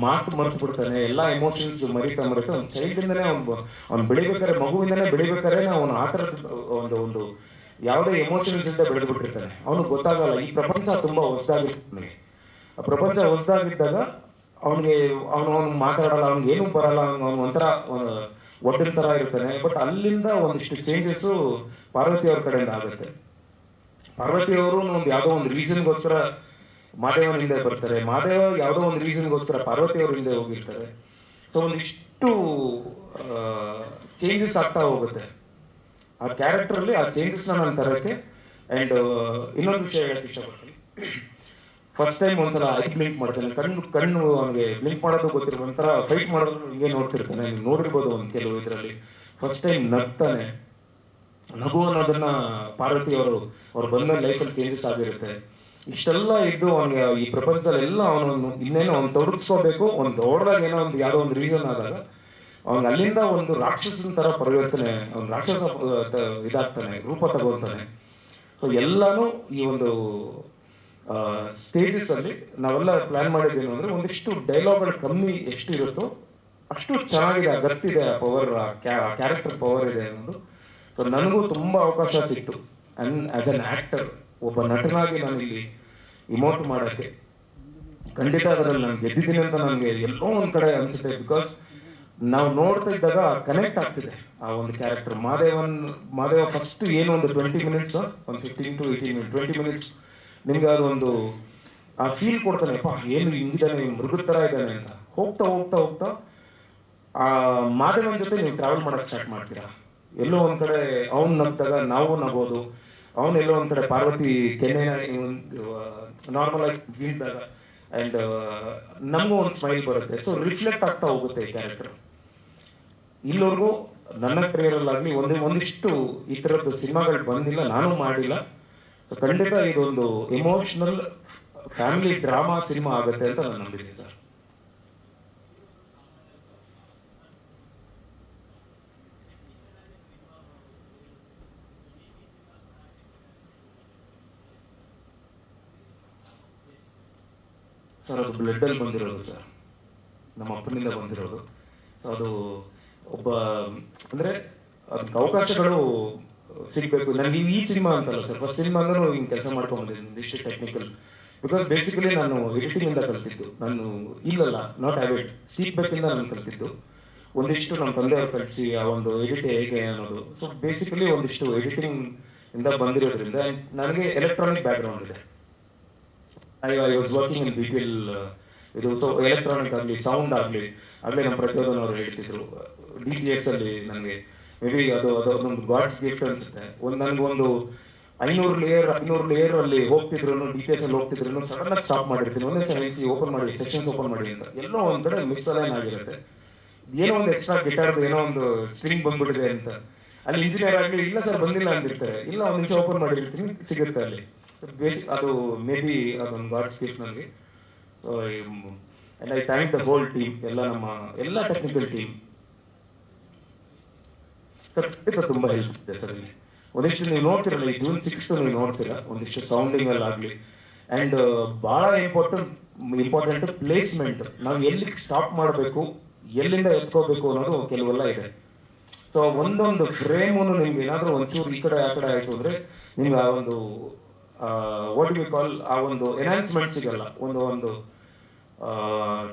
ಮಾತು ಮರೆತು ಬಿಡ್ತಾನೆ, ಎಲ್ಲಾ ಎಮೋಷನ್ಸ್ ಮರಿತಾ ಮರಿತಾ ಅವ್ನ ಚೈಲ್ಡ್ ಇಂದಾನೆ ಅವ್ನು ಅವ್ನು ಬೆಳಿಬೇಕಾದ್ರೆ ಮಗುವಿಂದಾನೆ ಬೆಳಿಬೇಕಾದ್ರೆ ಅವನು ಆ ಥರದ ಒಂದು ಒಂದು ಯಾವುದೇ ಎಮೋಷನ್ಸ್ ಇಂದ ಬೆಳೆದು ಬಿಟ್ಟಿರ್ತಾನೆ ಅವನು ಗೊತ್ತಾಗಲ್ಲ, ಈ ಪ್ರಪಂಚ ತುಂಬಾ ಹೊಸದಾಗಿತ್ತು ನನಗೆ. ಆ ಪ್ರಪಂಚ ಹೊಸದಾಗಿದ್ದಾಗ ಅವನಿಗೆ, ಅವನು, ಅವ್ನು ಮಾತಾಡಲ್ಲ, ಅವ್ನಿಗೆ ಏನು ಬರಲ್ಲ, ಅವನು ಒಂಥರ ಒಟ್ಟಿನ ತರ ಇರ್ತಾನೆ. ಬಟ್ ಅಲ್ಲಿಂದ ಒಂದಿಷ್ಟು ಚೇಂಜಸ್ ಪಾರ್ವತಿ ಅವ್ರ ಕಡೆಯಿಂದ ಆಗುತ್ತೆ. ಪಾರ್ವತಿ ಅವರು ಒಂದು ಯಾವುದೋ ಒಂದು ರೀಸನ್ಗೋಸ್ಕರ ಮಾದೇವನ ಬರ್ತಾರೆ. ಮಾದೇವ ಯಾವುದೋ ಒಂದು ರೀಸನ್ಗೋಸ್ಕರ ಪಾರ್ವತಿ ಅವ್ರ ಹಿಂದೆ ಹೋಗಿರ್ತಾರೆ. ಸೊ ಒಂದಿಷ್ಟು ಚೇಂಜಸ್ ಆಗ್ತಾ ಹೋಗುತ್ತೆ. ಆ ಕ್ಯಾರೆಕ್ಟರ್ ಅಲ್ಲಿ ಆ ಚೇಂಜಸ್ ನಾನು ತರಕ್ಕೆ ಅಂಡ್ ಇನ್ನೊಂದು ವಿಷಯ ಹೇಳಕ್ ಇಷ್ಟಪಡ್ತೀನಿ. ಫಸ್ಟ್ ಟೈಮ್ ಒಂದ್ಸಲ ಐ ಬ್ಲಿಂಕ್ ಮಾಡ್ತಾನೆ. ಕಣ್ಣು ಕಣ್ಣು ಅವನಿಗೆ ಬ್ಲಿಂಕ್ ಮಾಡೋದು ಗೊತ್ತಿರೋ ಒಂಥರ ಫೈಟ್ ಮಾಡೋದು ಹಿಂಗೆ ನೋಡ್ತಿರ್ತಾನೆ. ನೋಡಿರ್ಬೋದು ಒಂದು ಕೆಲವು ಇದರಲ್ಲಿ. ಫಸ್ಟ್ ಟೈಮ್ ನಗ್ತಾನೆ. ನಗು ಅನ್ನೋದನ್ನ ಪಾರ್ವತಿ ಅವರು ಅವ್ರು ಬಂದ ಅಲ್ಲಿ ಚೇಂಜಸ್ ಆಗಿರುತ್ತೆ. ಇಷ್ಟೆಲ್ಲ ಇದ್ದು ಅವನಿಗೆ ಈ ಪ್ರಪಂಚದಲ್ಲಿ ಎಲ್ಲ ಅವನು ಇನ್ನೇನೋ ಅವ್ನು ತೊಡಗಿಸ್ಕೋಬೇಕು ಒಂದು ದೊಡ್ಡದಾಗ ಏನೋ ಒಂದು ಯಾರೋ ಒಂದು ರೀಸನ್ ಆದಾಗ ಅವನು ಅಲ್ಲಿಂದ ಒಂದು ರಾಕ್ಷಸನ ತರ ಪರಿವರ್ತನೆ ಅವ್ನು ರಾಕ್ಷಸ ಇದಾಗ್ತಾನೆ, ರೂಪ ತಗೋತಾನೆ. ಸೊ ಎಲ್ಲಾನು ಈ ಒಂದು ಸ್ಟೇಜಸ್ ಅಲ್ಲಿ ನಾವೆಲ್ಲ ಪ್ಲಾನ್ ಮಾಡಿದ್ದೇನು ಅಂದ್ರೆ ಒಂದಿಷ್ಟು ಡೈಲಾಗ್ಗಳು ಕಮ್ಮಿ ಎಷ್ಟು ಇರುತ್ತೋ ಅಷ್ಟು ಚೆನ್ನಾಗಿದೆ ಗತ್ತಿದೆ ಆ ಪವರ್ ಕ್ಯಾರೆಕ್ಟರ್ ಪವರ್ ಇದೆ ಅನ್ನೋದು. ಸೊ ನನಗೂ ತುಂಬಾ ಅವಕಾಶ ಸಿಕ್ತು. ಆ್ಯಂಡ್ ಆಸ್ ಅನ್ ಆಕ್ಟರ್ ಒಬ್ಬ ನಟನಾಗಿ ನಾನಿಲ್ಲಿ ಇಲ್ಲಿ ಇಮೋಟ್ ಮಾಡಕ್ಕೆ ಖಂಡಿತ ಅದರಲ್ಲಿ ನಾನು ಗೆದ್ದಿದ್ದೀನಿ ಅಂತ ನನಗೆ ಎಲ್ಲೋ ಒಂದ್ ಕಡೆ ಅನ್ಸುತ್ತೆ ಬಿಕಾಸ್ ನಾವು ನೋಡ್ತಾ ಇದ್ದಾಗ ಕನೆಕ್ಟ್ ಆಗ್ತಿದೆ ಆ ಒಂದು ಕ್ಯಾರೆಕ್ಟರ್ ಮಾದೇವನ್ ಮಾದೇವ ಫಸ್ಟ್ ಏನು ಒಂದು ಟ್ವೆಂಟಿ ಮಿನಿಟ್ಸ್ ಒಂದು fifteen to eighteen twenty minutes ನಿಮ್ಗೆ ಅದೊಂದು ಆ ಫೀಲ್ ಕೊಡ್ತಾನೆ ಅಪ್ಪ ಏನು ಹಿಂಗಿದ್ದಾನೆ ಮೃಗದ ಥರ ಇದ್ದಾನೆ ಅಂತ. ಹೋಗ್ತಾ ಹೋಗ್ತಾ ಹೋಗ್ತಾ ಆ ಮಾದೇವನ ಜೊತೆ ನೀವು ಟ್ರಾವೆಲ್ ಮಾಡಕ್ ಸ್ಟಾರ್ಟ್ ಮಾಡ್ತೀರಾ? ಎಲ್ಲೋ ಒಂದ್ ಕಡೆ ಅವ್ನು ನಗ್ದಾಗ ನಾವು ನಗೋದು. ಅವನು ಎಲ್ಲೋ ಒಂದ್ ಕಡೆ ಪಾರ್ವತಿ ಕೆನೆ ನಾರ್ಮಲ್ ಆಗಿ ಬೀಳ್ದಾಗ ಅಂಡ್ ನಮಗೂ ಒಂದು ಸ್ಮೈಲ್ ಬರುತ್ತೆ. ಸೊ ರಿಫ್ಲೆಕ್ಟ್ ಆಗ್ತಾ ಹೋಗುತ್ತೆ ಈ ಕ್ಯಾರೆಕ್ಟರ್ ಇಲ್ಲಿವರೆಗೂ ನನ್ನ ಕರಿಯರಲ್ಲಾಗಲಿ ಒಂದೇ ಒಂದಿಷ್ಟು ಈ ಥರದ್ದು ಸಿನಿಮಾಗಳು ಬಂದಿಲ್ಲ ನಾನು ಮಾಡಿಲ್ಲ. ಸೊ ಖಂಡಿತ ಇದೊಂದು ಎಮೋಷನಲ್ ಫ್ಯಾಮಿಲಿ ಡ್ರಾಮಾ ಸಿನಿಮಾ ಆಗುತ್ತೆ ಅಂತ ನಾನು ನಂಬಿದ್ದೀನಿ ಸರ್ ಸರ್ ಅದು ಬ್ಲಡ್ ಅಲ್ಲಿ ಬಂದಿರೋದು ಸರ್. ನಮ್ಮ ಅಪ್ಪನಿಂದ ಬಂದಿರೋದು. ಅದು ಒಬ್ಬ ಅಂದ್ರೆ ಅದಕ್ಕೆ ಅವಕಾಶಗಳು ಸಿಗ್ಬೇಕು. ನನಗೆ ಈ ಸಿನಿಮಾ ಅಂತಲ್ಲ ಸರ್. ಫಸ್ಟ್ ಸಿನಿಮಾ ಅಂದ್ರೆ ಹಿಂಗೆ ಕೆಲಸ ಮಾಡ್ಕೊಂಡ್ಬಂದಿದ್ದೀನಿ ಇಷ್ಟು ಟೆಕ್ನಿಕಲ್ ಬಿಕಾಸ್ ಬೇಸಿಕಲಿ ನಾನು ಎಡಿಟಿಂಗ್ ಅಂತ ಕಲ್ತಿದ್ದು. ನಾನು ಇಲ್ಲಲ್ಲ ನಾಟ್ ಹ್ಯಾಬಿಟ್ ಸ್ಟೀಪ್ ಬೇಕಿಂದ ನಾನು ಕಲ್ತಿದ್ದು. ಒಂದಿಷ್ಟು ನಮ್ಮ ತಂದೆಯವರು ಕಲಿಸಿ ಆ ಒಂದು ಎಡಿಟ್ ಹೇಗೆ ಅನ್ನೋದು. ಸೊ ಬೇಸಿಕಲಿ ಒಂದಿಷ್ಟು ಎಡಿಟಿಂಗ್ ಇಂದ ಬಂದಿರೋದ್ರಿಂದ ನನಗೆ ಎಲೆಕ್ಟ್ರಾನಿಕ್ ಬ್ಯಾಕ್ಗ್ರೌಂಡ್ ಇದೆ. I I was working in B P L ಇದು ಸೊ ಎಲೆಕ್ಟ್ರಾನಿಕ್ ಆಗಲಿ ಸೌಂಡ್ ಆಗಲಿ ಅಲ್ಲೇ ನಮ್ಮ ಪ್ರಚೋದನ ಅವರು ಹೇಳ್ತಿದ್ರು ಡಿ ಜಿ ಎಕ್ಸ್ ಅಲ್ಲಿ ನನಗೆ ಮೇ ಬಿ ಅದು ಅದು ಅದೊಂದು ಗಾಡ್ಸ್ ಗಿಫ್ಟ್ ಅನ್ಸುತ್ತೆ. ಒಂದು ನನಗೊಂದು ಐನೂರು ಲೇಯರ್ ಐನೂರು ಲೇಯರ್ ಅಲ್ಲಿ ಹೋಗ್ತಿದ್ರು ಡಿ ಎಸ್ ಅಲ್ಲಿ ಹೋಗ್ತಿದ್ರು ಸಡನ್ ಆಗಿ ಸ್ಟಾಪ್ ಮಾಡಿರ್ತೀನಿ ಒಂದೇ ಸಲ ಓಪನ್ ಮಾಡಿ ಸೆಕ್ಷನ್ಸ್ ಓಪನ್ ಮಾಡಿ ಅಂತ. ಎಲ್ಲೋ ಒಂದ್ ಕಡೆ ಮಿಕ್ಸ್ ಅಲೈನ್ ಆಗಿರುತ್ತೆ. ಏನೋ ಒಂದು ಎಕ್ಸ್ಟ್ರಾ ಗಿಟಾರ್ ಏನೋ ಒಂದು ಸ್ಟ್ರಿಂಗ್ ಬಂದ್ಬಿಟ್ಟಿದೆ ಅಂತ. ಅಲ್ಲಿ ಇಂಜಿನಿಯರ್ ಆಗಲಿ ಇಲ್ಲ ಸರ್ ಬಂದಿಲ್ಲ ಅಂತಿರ್ತಾರೆ ಇಲ್ಲ ಒಂದು ನಿಮಿಷ ಓಪನ್ ಮಾಡಿರ್ತೀನಿ ಸಿಗುತ್ತೆ ಅಲ್ಲಿ. ಬೇಸಿಕ್ ಅದು ಮೇ ಬಿ ಅದೊಂದು ಗಾಡ್ಸ್ ಗಿಫ್ಟ್ ನನಗೆ so and I thank the whole team ಎಲ್ಲ ನಮ್ಮ ಎಲ್ಲ ಟೆಕ್ನಿಕಲ್ ಟೀಮ್ ಸರ್ ಖಂಡಿತ ತುಂಬಾ ಹೆಲ್ಪ್ ಇದೆ ಸರ್ ಒಂದಿಷ್ಟು ನೀವು ನೋಡ್ತಿರಲ್ಲ ಈ ಜೂನ್ ಸಿಕ್ಸ್ ನೀವು ನೋಡ್ತೀರಾ ಒಂದಿಷ್ಟು ಸೌಂಡಿಂಗ್ ಅಲ್ಲಿ ಆಗಲಿ. ಅಂಡ್ ಬಹಳ ಇಂಪಾರ್ಟೆಂಟ್ ಇಂಪಾರ್ಟೆಂಟ್ ಪ್ಲೇಸ್ಮೆಂಟ್ ನಾವು ಎಲ್ಲಿ ಸ್ಟಾಪ್ ಮಾಡಬೇಕು ಎಲ್ಲಿಂದ ಎತ್ಕೋಬೇಕು ಅನ್ನೋದು ಕೆಲವೆಲ್ಲ ಇದೆ. ಸೊ ಒಂದೊಂದು ಫ್ರೇಮ್ ನಿಮ್ಗೆ ಏನಾದ್ರೂ ಒಂಚೂರು ಈ ಕಡೆ ಆ ಕಡೆ ಆಯ್ತು ಅಂದ್ರೆ ನಿಮ್ಗೆ ಆ ಒಂದು ವಾಟ್ ಯು ಕಾಲ್ ಆ ಒಂದು ಎನ್ಹಾನ್ಸ್ಮೆಂಟ್ ಸಿಗಲ್ಲ. ಒಂದು ಒಂದು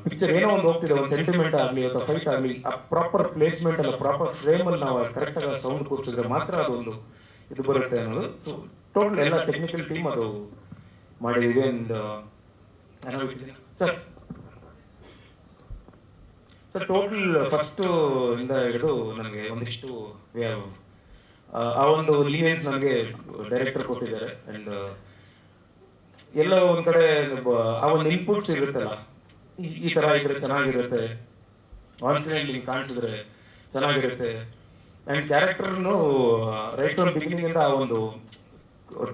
ಪಿಕ್ಚರ್ ಏನೋ ಒಂದು ಹೋಗ್ತಿದೆ ಒಂದು ಸೆಂಟಿಮೆಂಟ್ ಆಗಲಿ ಅಥವಾ ಫೈಟ್ ಆಗಲಿ ಆ ಪ್ರಾಪರ್ ಪ್ಲೇಸ್ಮೆಂಟ್ ಅಲ್ಲ ಪ್ರಾಪರ್ ಫ್ರೇಮ್ ಅಲ್ಲಿ ನಾವು ಕರೆಕ್ಟ್ ಆಗಿ ಸೌಂಡ್ ಕೂರಿಸಿದ್ರೆ ಮಾತ್ರ ಅದೊಂದು ಇದು ಬರುತ್ತೆ ಅನ್ನೋದು. ಟೋಟಲ್ ಎಲ್ಲ ಟೆಕ್ನಿಕಲ್ ಟೀಮ್ ಅದು ಮಾಡಿದೀವಿ and sir sir total first ಇಂದ ಹಿಡಿದು ನನಗೆ ಒಂದಿಷ್ಟು ಆ, ಆ ಒಂದು ಲೀನಿಯನ್ಸ್ ನನಗೆ ಡೈರೆಕ್ಟರ್ ಕೊಟ್ಟಿದ್ದಾರೆ. ಅಂಡ್ ಎಲ್ಲ ಒಂದ್ ಕಡೆ ಅವನ್ ಆ ಒಂದು ಇನ್ಪುಟ್ಸ್ ಇರುತ್ತಲ್ಲ. ಈ- ತರ ಇದ್ರೆ ಚೆನ್ನಾಗಿರುತ್ತೆ. ಕಾನ್ಫಿಡೆಂಟ್ಲಿ ಕಾಣಿಸಿದ್ರೆ ಚೆನ್ನಾಗಿರುತ್ತೆ. ಅಂಡ್ ಕ್ಯಾರೆಕ್ಟರ್ನು ರೈಟ್ ಫ್ರಮ್ ಬಿಗಿನಿಂಗ್ ಇಂದ ಆ ಒಂದು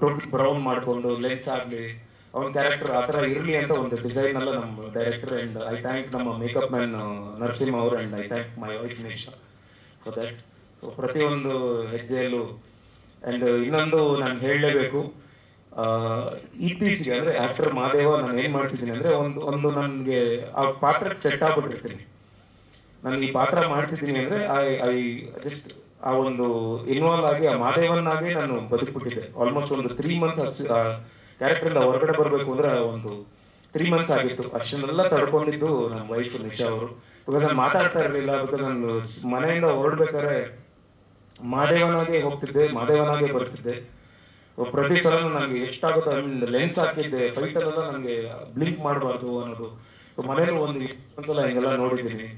ಟೋಟಲ್ ಬ್ರೌನ್ ಮಾಡಿಕೊಂಡು ಲೆನ್ಸ್ ಆಗಲಿ ಅವನ ಕ್ಯಾರೆಕ್ಟರ್ ಆ ಥರ ಇರಲಿ ಅಂತ ಒಂದು ಡಿಸೈನ್ ಅಲ್ಲ ನಮ್ಮ ಡೈರೆಕ್ಟರ್ ಅಂಡ್ ಐ ಥ್ಯಾಂಕ್ ನಮ್ಮ ಮೇಕಪ್ ಮ್ಯಾನ್ ನರಸಿಂಹ ಅವರು and I thank my wife Nesha for that so ಪ್ರತಿಯೊಂದು ಹೆಜ್ಜೆಯಲ್ಲೂ. ಅಂಡ್ ಇನ್ನೊಂದು ನಾನು ಹೇಳಲೇಬೇಕು. ಇತ್ತೀಚೆಗೆ ಅಂದ್ರೆ ಆಫ್ಟರ್ ಮಾದೇವ ನಾನು ಏನ್ ಮಾಡ್ತಿದ್ದೀನಿ ಅಂದ್ರೆ ಒಂದು ಒಂದು ನನಗೆ ಆ ಪಾತ್ರಕ್ಕೆ ಸೆಟ್ ಆಗ್ಬಿಟ್ಟಿರ್ತೀನಿ. ನಾನು ಈ ಪಾತ್ರ ಮಾಡ್ತಿದ್ದೀನಿ ಅಂದ್ರೆ ಐ ಐ ಜಸ್ಟ್ ಆ ಒಂದು ಇನ್ವಾಲ್ವ್ ಆಗಿ ಆ ಮಾದೇವನ್ನಾಗಿ ನಾನು ಬದುಕ್ಬಿಟ್ಟಿದ್ದೆ. ಆಲ್ಮೋಸ್ಟ್ ಒಂದು ತ್ರೀ ಮಂತ್ಸ್ ಕ್ಯಾರೆಕ್ಟರ್ ಹೊರಗಡೆ ಬರಬೇಕು ಅಂದ್ರೆ ಒಂದು ತ್ರೀ ಮಂತ್ಸ್ ಆಗಿತ್ತು. ಅಷ್ಟನ್ನೆಲ್ಲ ತಡ್ಕೊಂಡಿದ್ದು ನಮ್ಮ ವೈಫ್ ನಿಶಾ ಅವರು. ಇವಾಗ ನಾನು ಮಾತಾಡ್ತಾ ಇರಲಿಲ್ಲ ಬಿಕಾಸ್ ನಾನು ಮನೆಯಿಂದ ಹೊರಡ್ಬೇಕಾದ್ರೆ ಮಾದೇವನಾಗೆ ಹೋಗ್ತಿದ್ದೆ, ಮಾದೇವನಾಗೆ ಬರ್ತಿದ್ದೆ. ಪ್ರತಿ ಸಲ ನನಗೆ ಎಷ್ಟಾಗುತ್ತೋ ಲೆನ್ಸ್ ಹಾಕಿದ್ದೆ ಫೈಟ್ ಎಲ್ಲ ನನಗೆ ಬ್ಲಿಂಕ್ ಮಾಡಬಾರ್ದು ಅನ್ನೋದು. ಸೊ ಮನೇಲಿ ಒಂದು ಒಂದ್ಸಲ ಹಿಂಗೆಲ್ಲ ನೋಡಿದ್ದೀನಿ.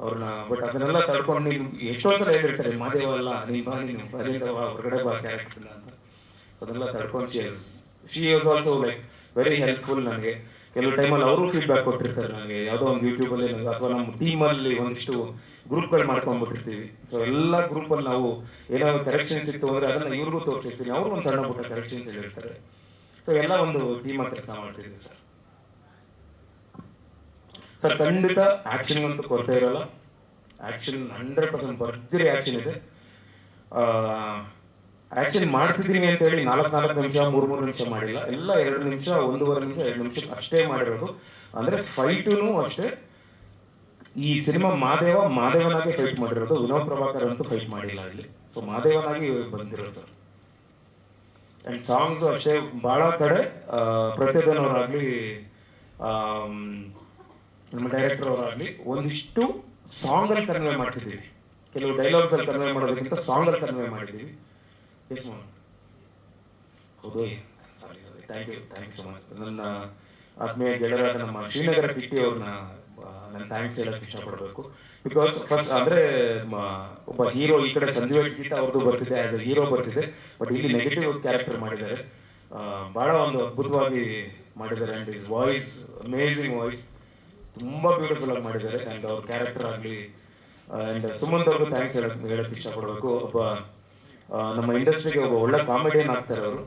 ಅವ್ರನ್ನ ಬಟ್ ಅದನ್ನೆಲ್ಲ ತಡ್ಕೊಂಡು ನೀನು ಎಷ್ಟೊಂದು ಸಲ ಹೇಳಿರ್ತಾರೆ ಮಾದೇವ ಅಲ್ಲ ನೀನು ಬಾ ನೀನು ಅಲ್ಲಿಂದ ಬಾ ಹೊರಗಡೆ ಬಾ ಕ್ಯಾರೆಕ್ಟರ್ ಅಂತ. ಅದನ್ನೆಲ್ಲ ತಡ್ಕೊಂಡು she is also like very helpful ನನಗೆ ಕೆಲವು ಟೈಮಲ್ಲಿ ಅವರು ಫೀಡ್ಬ್ಯಾಕ್ ಕೊಟ್ಟಿರ್ತಾರೆ ನನಗೆ ಯಾವುದೋ ಒಂದು ಯೂಟ್ಯೂಬಲ್ಲಿ ಅಥವಾ ನಮ್ಮ ಟೀಮಲ್ಲಿ ಒಂದಿಷ್ಟು ಗ್ರೂಪ್ಗಳು ಮಾಡ್ಕೊಂಡ್ಬಿಟ್ಟಿರ್ತೀವಿ. ಸೊ ಎಲ್ಲ ಗ್ರೂಪಲ್ಲಿ ನಾವು ಏನಾದ್ರು ಕರೆಕ್ಷನ್ಸ್ ಇತ್ತು ಅಂದ್ರೆ ಅದನ್ನ ಇವ್ರಿಗೂ ತೋರಿಸಿರ್ತೀನಿ. ಅವ್ರು ಒಂದು ಸಣ್ಣ ಪುಟ್ಟ ಕರೆಕ್ಷನ್ಸ್ ಹೇಳಿರ್ತಾರೆ. ಸೊ ಎಲ್ಲ ಒಂದು ಟೀಮ್ ಕೆಲಸ ಮಾಡ್ತಿದ್ದೀವಿ ಸರ್. ಸರ್ ಖಂಡಿತ ಆಕ್ಷನ್ ಅಂತೂ ಕೊರತೆ ಇರಲ್ಲ. ಆಕ್ಷನ್ ಹಂಡ್ರೆಡ್ ಪರ್ಸೆಂಟ್ ಭರ್ಜರಿ ಆಕ್ಷನ್ ಇದೆ. ಆಕ್ಷನ್ ಮಾಡ್ತಿದ್ದೀನಿ ಅಂತ ಹೇಳಿ ನಾಲ್ಕು ನಾಲ್ಕು ನಿಮಿಷ, ಮೂರ್ ಮೂರು ನಿಮಿಷ ಮಾಡಿಲ್ಲ. ಎಲ್ಲ ಎರಡು ನಿಮಿಷ, ಒಂದೂವರೆ ನಿಮಿಷ, ಎರಡು ನಿಮಿಷ ಅಷ್ಟೇ ಮಾಡಿರೋದು. ಅಂದ್ರೆ ಫೈಟುನು ಅಷ್ಟೇ ಈ ಸಿನಿಮಾ ಮಾದೇವ ಮಾದೇವನಾಗಿ ಫೈಟ್ ಮಾಡಿರೋದು ವಿನೋದ್ ಪ್ರಭಾಕರ್ ಅಂತೂ ಫೈಟ್ ಮಾಡಿಲ್ಲ ಇಲ್ಲಿ. ಸೊ ಮಾದೇವನಾಗಿ ಬಂದಿರೋದು. ಅಂಡ್ ಸಾಂಗ್ಸ್ ಅಷ್ಟೇ ಬಹಳ ಕಡೆ ಪ್ರತಿಭನ್ ಅವರಾಗ್ಲಿ ಆಮ್, ನಮ್ಮ ಡೈರೆಕ್ಟರ್ ಅವರಾಗ್ಲಿ ಒಂದಿಷ್ಟು ಸಾಂಗ್ ಅಲ್ಲಿ ಕನ್ವೆ ಮಾಡ್ತಿದ್ದೀವಿ. ಕೆಲವು ಡೈಲಾಗ್ಸ್ ಅಲ್ಲಿ ಕನ್ವೆ ಮಾಡೋದಕ್ಕಿಂತ ಸಾಂಗ್ ಅಲ್ಲಿ ಕನ್ವೆ ಮಾಡಿದ್ದೀವಿ ಹೌದು. Sorry sorry thank you thank you so much ನನ್ನ ಆತ್ಮೀಯ ಗೆಳೆಯರಾದ ನಮ್ಮ ಶ್ರೀನಗರ ಕಿಟ್ಟಿ ಅವ್ರನ್ನ ನಾನು ಥ್ಯಾಂಕ್ಸ್ ಹೇಳಕ್ ಇಷ್ಟಪಡಬೇಕು. ಬಿಕಾಸ್ ಫಸ್ಟ್ ಅಂದ್ರೆ ಒಬ್ಬ ಹೀರೋ ಈ ಕಡೆ ಸಂಜೀವ್ ಗೀತಾ ಅವ್ರದ್ದು ಬರ್ತಿದೆ ಆಸ್ ಅ ಹೀರೋ ಬರ್ತಿದೆ. ಬಟ್ ಇಲ್ಲಿ ನೆಗೆಟಿವ್ ಕ್ಯಾರೆಕ್ಟರ್ ಮಾಡಿದ್ದಾರೆ. ಬಹಳ ಒಂದು ಅದ್ಭುತವಾಗಿ ಮಾಡಿದ್ದಾರೆ. And is voice amazing voice ತುಂಬಾ ಬ್ಯೂಟಿಫುಲ್ ಆಗಿ ಮಾಡಿದ್ದಾರೆ. ಅಂಡ್ ಅವ್ರ ಕ್ಯಾರೆಕ್ಟರ್ ಆಗಲಿ ಅಂಡ್ ಸುಮಂತ್ ಅವ್ರಿಗೂ ಥ್ಯಾಂಕ್ಸ್ ಹೇಳಕ್ ಹೇಳಕ್ ಇಷ್ಟಪಡಬೇಕು ಒಬ್ಬ ನಮ್ಮ ಇಂಡಸ್ಟ್ರಿಗೆ ಒಬ್ಬ ಒಳ್ಳೆ ಕಾಮಿಡಿಯನ್ ಆಗ್ತಾರೆ ಅವರು.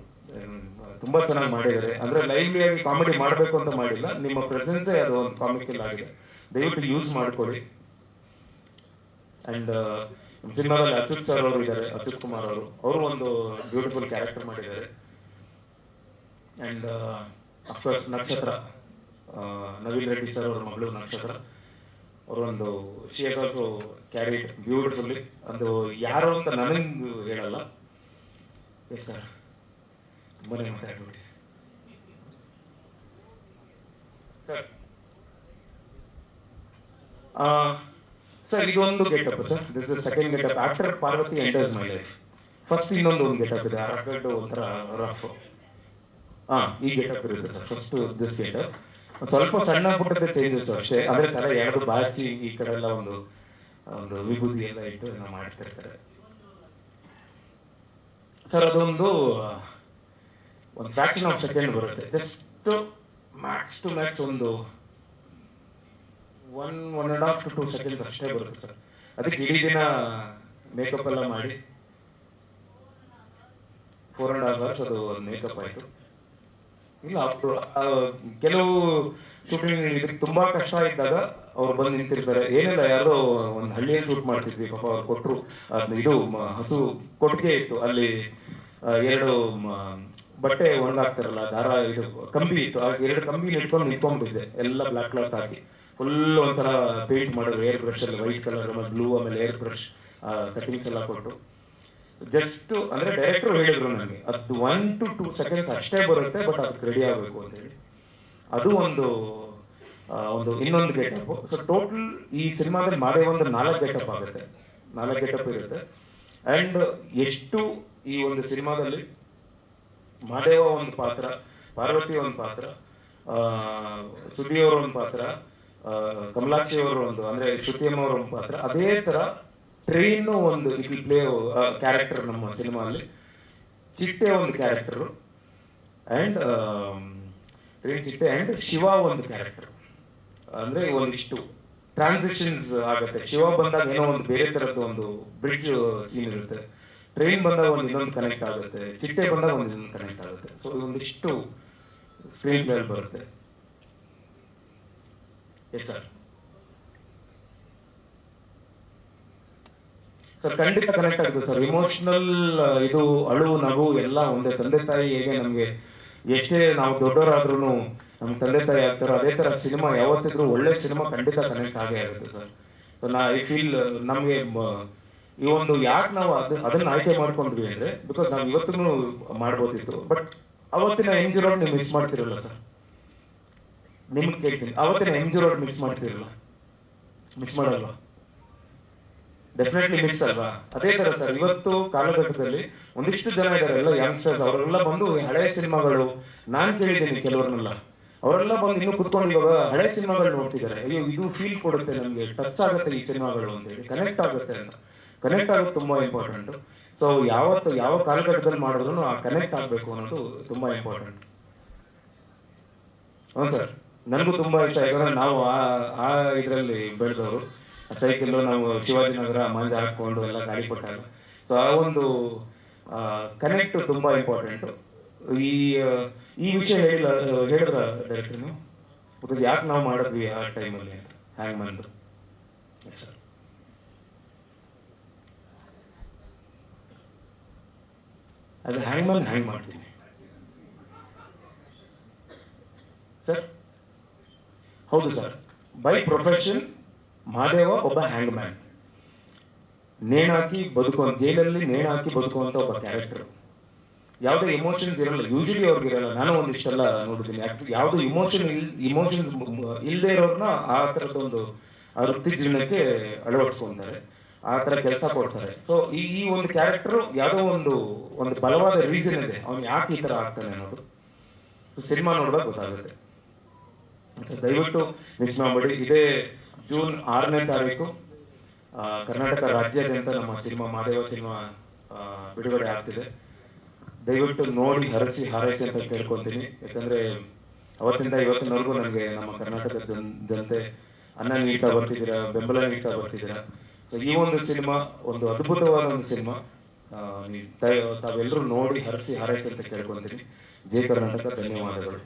ತುಂಬಾ ಚೆನ್ನಾಗಿ ಮಾಡಿದ್ದಾರೆ. ಅಂದ್ರೆ ಲೈವ್ಲಿ ಆಗಿ ಕಾಮಿಡಿ ಮಾಡಬೇಕು ಅಂತ ಮಾಡಿಲ್ಲ. ನಿಮ್ಮ ಪ್ರೆಸೆನ್ಸೇ ಅದು ಒಂದು ಕಾಮಿಕಲ್ ಆಗಿದೆ. ದಯವಿಟ್ಟು ಯೂಸ್ ಮಾಡ್ಕೊಳ್ಳಿ. ಅಂಡ್ ಸಿನಿಮಾದಲ್ಲಿ ಅಚ್ಯುತ್ ಸರ್ ಅವರು ಇದ್ದಾರೆ. ಅಚ್ಯುತ್ ಕುಮಾರ್ ಅವರು. ಅವರು ಒಂದು ಬ್ಯೂಟಿಫುಲ್ ಕ್ಯಾರೆಕ್ಟರ್ ಮಾಡಿದ್ದಾರೆ. And of course Nakshatra. ಆ, ನವೀನ್ ರೆಡ್ಡಿ ಸರ್ ಅವರ ಮಗಳು ನಕ್ಷತ್ರ. ಅವರೊಂದು ಶೇಕ್ ಆಲ್ಸೋ ಕ್ಯಾರಿಡ್ ಬ್ಯೂಟಿಫುಲ್ಲಿ ಅದು ಯಾರು ಅಂತ ನನಗೆ ಹೇಳಲ್ಲ. ಎಸ್ ಸರ್ ತುಂಬಾ ಮಾತಾಡ್ಬಿಡಿ ಸರ್ ಸರ್ ಇದೊಂದು getup sir this is second getup after Parvathi enters my life first ಇನ್ನೊಂದು ಒಂದು ಗೆಟಪ್ ಇದೆ ಅರಗಡ್ಡು ಒಂಥರ ರಫ್ ಹಾ ಈ ಗೆಟಪ್ ಇರುತ್ತೆ ಸರ್ ಫಸ್ಟ್ ದಿಸ್ ಗೆಟಪ್ ಸ್ವಲ್ಪ ಸಣ್ಣ ಪುಟ್ಟದ ಚೇಂಜಸ್ ಅಷ್ಟೇ. ಅದೇ ತರ ಎರಡು ಬಾಚಿ ಈ ಕಡೆ ಎಲ್ಲ ಒಂದು ಒಂದು ವಿಭೂತಿ ಎಲ್ಲ ಇಟ್ಟು ಎಲ್ಲ ಮಾಡ್ತಿರ್ತಾರೆ ಸರ್ ಅದೊಂದು ಒಂದು ಫ್ಯಾಕ್ಷನ್ ಆಫ್ ಸೆಕೆಂಡ್ ಬರುತ್ತೆ. ಜಸ್ಟ್ ಮ್ಯಾಕ್ಸ್ ಟು ಮ್ಯಾಕ್ಸ್ ಒಂದು one one and half two two seconds ಅಷ್ಟೇ ಬರುತ್ತೆ ಸರ್. ಅದಕ್ಕೆ ಇಡೀ ದಿನ ಮೇಕಪ್ ಎಲ್ಲ ಮಾಡಿ. ಫೋರ್ ಅಂಡ್ ಹಾಫ್ ಅವರ್ಸ್ ಅದು ಮೇಕಪ್ ಆಯಿತು. ಇಲ್ಲ ಅವ್ರು, ಕೆಲವು ಶೂಟಿಂಗ್ ಇದಕ್ಕೆ ತುಂಬಾ ಕಷ್ಟ ಇದ್ದಾಗ ಅವ್ರು ಬಂದು ನಿಂತಿರ್ತಾರೆ. ಏನಿಲ್ಲ ಯಾರೋ ಒಂದು ಹಳ್ಳಿಯಲ್ಲಿ ಶೂಟ್ ಮಾಡ್ತಿದ್ವಿ ಪಾಪ ಅವ್ರು ಕೊಟ್ಟರು ಇದು ಹಸು ಕೊಟ್ಟಿಗೆ ಇತ್ತು. ಅಲ್ಲಿ ಎರಡು ಬಟ್ಟೆ ಒಣಗಾಗ್ತಾರಲ್ಲ ದಾರ ಇದು ಕಂಬಿ ಇತ್ತು. ಆ ಎರಡು ಕಂಬಿ ಇಟ್ಕೊಂಡು ನಿಂತ್ಕೊಂಡ್ಬಿಟ್ಟಿದೆ ಎಲ್ಲ ಬ್ಲಾಕ್ ಕ್ಲಾತ್ ಹಾಕಿ. ಫುಲ್ ಒಂಥರ ಪೇಂಟ್ ಮಾಡೋದು ಏರ್ ಬ್ರಷ್ ಅಲ್ಲಿ ವೈಟ್ ಕಲರ್ ಬ್ಲೂ ಆಮೇಲೆ ಏರ್ ಬ್ರಷ್ ಕಟಿಂಗ್ಸ್ ಎಲ್ಲ ಕೊಟ್ಟು ಜಸ್ಟ್ ಅಂದ್ರೆ ಡೈರೆಕ್ಟರ್ ಹೇಳಿದ್ರು ನನಗೆ, ಅದು ಒನ್ ಟು ಟೂ ಸೆಕೆಂಡ್ಸ್ ಅಷ್ಟೇ ಬರುತ್ತೆ ಬಟ್ ಅದಕ್ಕೆ ರೆಡಿ ಆಗಬೇಕು ಅಂತ ಹೇಳಿ. ಅದು ಒಂದು ಒಂದು ಇನ್ನೊಂದು ಗೆಟಪ್ ಸೊ ಟೋಟಲ್ ಈ ಸಿನಿಮಾದಲ್ಲಿ ಮಾಡೇ ಒಂದು ನಾಲ್ಕು ಗೆಟಪ್ ಆಗುತ್ತೆ. ನಾಲ್ಕು ಗೆಟಪ್ ಇರುತ್ತೆ. ಅಂಡ್ ಎಷ್ಟು ಈ ಒಂದು ಸಿನಿಮಾದಲ್ಲಿ ಮಾದೇವ ಒಂದು ಪಾತ್ರ, ಪಾರ್ವತಿ ಒಂದು ಪಾತ್ರ ಸುದ್ದಿ ಒಂದು ಪಾತ್ರ ಕಮಲಾಕ್ಷಿ ಅವರು ಒಂದು ಅಂದ್ರೆ ಶ್ರುತಿಯಮ್ಮವರು ಅದೇ ತರ ಟ್ರೈನ್ ಒಂದು ಇಟ್ ಪ್ಲೇ ಕ್ಯಾರೆಕ್ಟರ್ ನಮ್ಮ ಸಿನಿಮಾದಲ್ಲಿ ಚಿಟ್ಟೆ ಒಂದು character and train Chitte and Shiva ಒಂದು ಕ್ಯಾರೆಕ್ಟರ್ ಅಂದ್ರೆ ಒಂದಿಷ್ಟು ಟ್ರಾನ್ಸಿಷನ್ಸ್ ಆಗುತ್ತೆ. ಶಿವ ಬಂದಾಗ ಏನೋ ಒಂದು ಬೇರೆ ತರದ್ದು ಒಂದು ಬ್ರಿಡ್ಜ್ ಸೀನ್ ಇರುತ್ತೆ. ಟ್ರೈನ್ ಬಂದಾಗ ಒಂದು ಇನ್ನೊಂದು ಕನೆಕ್ಟ್ ಆಗುತ್ತೆ. ಚಿಟ್ಟೆ ಬಂದಾಗ ಒಂದು ಇನ್ನೊಂದು ಕನೆಕ್ಟ್ ಆಗುತ್ತೆ. ಸೊ ಒಂದಿಷ್ಟು ಸ್ಕ್ರೀನ್ ಪ್ಲೇ ಬರುತ್ತೆ. ಎಸ್ ಸರ್ ಸರ್ ಖಂಡಿತ ಕನೆಕ್ಟ್ ಆಗುತ್ತೆ ಸರ್ ಇಮೋಷನಲ್ ಇದು ಅಳು ನಗು ಎಲ್ಲ ಒಂದೇ ತಂದೆ ತಾಯಿ ಹೇಗೆ ನಮಗೆ ಎಷ್ಟೇ ನಾವು ದೊಡ್ಡವರಾದ್ರೂ ನಮ್ಮ ತಂದೆ ತಾಯಿ ಆಗ್ತಾರೋ ಅದೇ ತರ ಸಿನಿಮಾ ಯಾವತ್ತಿದ್ರು ಒಳ್ಳೆ ಸಿನಿಮಾ ಖಂಡಿತ ಕನೆಕ್ಟ್ ಆಗೇ ಆಗುತ್ತೆ ಸರ್ ಸೊ ನಾ ಐ ಫೀಲ್ ನಮಗೆ ಈ ಒಂದು ಯಾಕೆ ನಾವು ಅದು ಅದನ್ನ ಆಯ್ಕೆ ಮಾಡ್ಕೊಂಡ್ವಿ ಅಂದ್ರೆ ಬಿಕಾಸ್ ನಾವು ಇವತ್ತಿಗೂ ಮಾಡ್ಬೋದಿತ್ತು. ಬಟ್ ಅವತ್ತಿನ ಎಂಜಿರೋ ಜಿ ನೀವು ಮಿಸ್ ಮಾಡ್ತಿರಲ್ಲ ಸರ್ ನಿಮ್ಗೆ ಕೇಳ್ತೀನಿ. ಅವತ್ತೆ ಎಂ ಜಿ ರೋಡ್ ಮಿಸ್ ಮಾಡ್ತಿರಲ್ಲ. ಮಿಸ್ ಮಾಡಲ್ವಾ ಡೆಫಿನೆಟ್ಲಿ ಮಿಸ್ ಅಲ್ವಾ? ಅದೇ ತರ ಸರ್. ಇವತ್ತು ಕಾಲಘಟ್ಟದಲ್ಲಿ ಒಂದಿಷ್ಟು ಜನ ಇದ್ದಾರೆ. ಎಲ್ಲ ಯಂಗ್ಸ್ಟರ್ಸ್ ಅವರೆಲ್ಲ ಬಂದು ಹಳೆ ಸಿನಿಮಾಗಳು ನಾನು ಕೇಳಿದ್ದೀನಿ ಕೆಲವರನ್ನೆಲ್ಲ. ಅವರೆಲ್ಲ ಬಂದು ಇನ್ನು ಕುತ್ಕೊಂಡು ಇವಾಗ ಹಳೆ ಸಿನಿಮಾಗಳು ನೋಡ್ತಿದ್ದಾರೆ. ಅಯ್ಯೋ ಇದು ಫೀಲ್ ಕೊಡುತ್ತೆ ನಮಗೆ. ಟಚ್ ಆಗುತ್ತೆ ಈ ಸಿನಿಮಾಗಳು ಅಂತ ಹೇಳಿ. ಕನೆಕ್ಟ್ ಆಗುತ್ತೆ ಅಂತ. ಕನೆಕ್ಟ್ ಆಗೋದು ತುಂಬಾ ಇಂಪಾರ್ಟೆಂಟ್ ಸೊ ಯಾವತ್ತು ಯಾವ ಕಾಲಘಟ್ಟದಲ್ಲಿ ಮಾಡಿದ್ರು ಆ ಕನೆಕ್ಟ್ ಆಗಬೇಕು ಅನ್ನೋದು ತುಂಬಾ ಇಂಪಾರ್ಟೆಂಟ್ ಹ್ಞೂ ಸರ್ ನನಗೂ ತುಂಬಾ ಇಷ್ಟ ಯಾಕಂದ್ರೆ ನಾವು ಆ ಆ ಇದರಲ್ಲಿ ಬೆಳೆದವರು ಸೈಕಲ್ ನಾವು ಶಿವಾಜಿನಗರ ಮಂಜ ಹಾಕೊಂಡು ಎಲ್ಲ ಗಾಡಿ ಕೊಟ್ಟಾಗ ಸೊ ಆ ಒಂದು ಕನೆಕ್ಟ್ ತುಂಬಾ ಇಂಪಾರ್ಟೆಂಟ್ ಈ ಈ ವಿಷಯ ಹೇಳಿಲ್ಲ ಹೇಳಿದ್ರ ಡೈರೆಕ್ಟರ್ ನೀವು? ಯಾಕೆ ನಾವು ಮಾಡಿದ್ವಿ ಆ ಟೈಮಲ್ಲಿ ಅಂತ ಹ್ಯಾಂಗ್ ಬಂದ್ರು ಸರ್ ಅದು ಹ್ಯಾಂಗ್ ಬಂದು ಹ್ಯಾಂಗ್ ಮಾಡ್ತೀನಿ ಸರ್ ಹೌದು ಸರ್. ಬೈ ಪ್ರೊಫೆಷನ್ ಮಾದೇವ ಒಬ್ಬ ಹ್ಯಾಂಗ್ ಮ್ಯಾನ್ ನೇಣಾಕಿ ಬದುಕುವ ಜೈಲಲ್ಲಿ ನೇಣಾಕಿ ಬದುಕುವಂತ ಒಬ್ಬ ಕ್ಯಾರೆಕ್ಟರ್ ಯಾವುದೇ ಇಮೋಷನ್ಸ್ ಇರಲ್ಲ ಯೂಶಲಿ ಅವ್ರಿಗೆ ಇರಲ್ಲ. ನಾನು ಒಂದಿಷ್ಟೆಲ್ಲ ನೋಡಿದ್ದೀನಿ. ಯಾವುದು ಇಮೋಷನ್ ಇಮೋಷನ್ ಇಲ್ಲದೆ ಇರೋದನ್ನ ಆ ಥರದ ಒಂದು ವೃತ್ತಿ ಜೀವನಕ್ಕೆ ಅಳವಡಿಸ್ಕೊಂತಾರೆ. ಆ ಥರ ಕೆಲಸ ಕೊಡ್ತಾರೆ. ಸೊ ಈ ಈ ಒಂದು ಕ್ಯಾರೆಕ್ಟರ್ ಯಾವುದೋ ಒಂದು ಒಂದು ಬಲವಾದ ರೀಸನ್ ಇದೆ. ಅವ್ನು ಯಾಕೆ ಈ ಥರ ಆಗ್ತಾನೆ ಅನ್ನೋದು. ಸಿನಿಮಾ ನೋಡಿದಾಗ ಗೊತ್ತಾಗುತ್ತೆ. ದಯವಿಟ್ಟು ಮಿಸ್ ಮಾಡಬೇಡಿ. ಇದೇ ಜೂನ್ ಆರನೇ ತಾರೀಕು ಕರ್ನಾಟಕ ರಾಜ್ಯಾದ್ಯಂತ ನಮ್ಮ ಸಿನಿಮಾ ಮಾದೇವ ಸಿನಿಮಾ ಬಿಡುಗಡೆ ಆಗ್ತಿದೆ. ದಯವಿಟ್ಟು ನೋಡಿ ಹರಸಿ ಹಾರೈಸಿ ಅಂತ ಕೇಳ್ಕೊತೀನಿ ಯಾಕಂದ್ರೆ ಅವತ್ತಿಂದ ಇವತ್ತಿನವರೆಗೂ ನನಗೆ ನಮ್ಮ ಕರ್ನಾಟಕ ಜನ್ ಜನತೆ ಅನ್ನ ನೀಡ್ತಾ ಬರ್ತಿದ್ದೀರಾ ಬೆಂಬಲ ನೀಡ್ತಾ ಬರ್ತಿದ್ದೀರಾ. ಸೊ ಈ ಒಂದು ಸಿನಿಮಾ ಒಂದು ಅದ್ಭುತವಾದ ಒಂದು ಸಿನಿಮಾ. ತಾವೆಲ್ಲರೂ ನೋಡಿ ಹರಸಿ ಹಾರೈಸಿ ಅಂತ ಕೇಳ್ಕೊತೀನಿ ಜೈ ಕರ್ನಾಟಕ ಧನ್ಯವಾದಗಳು.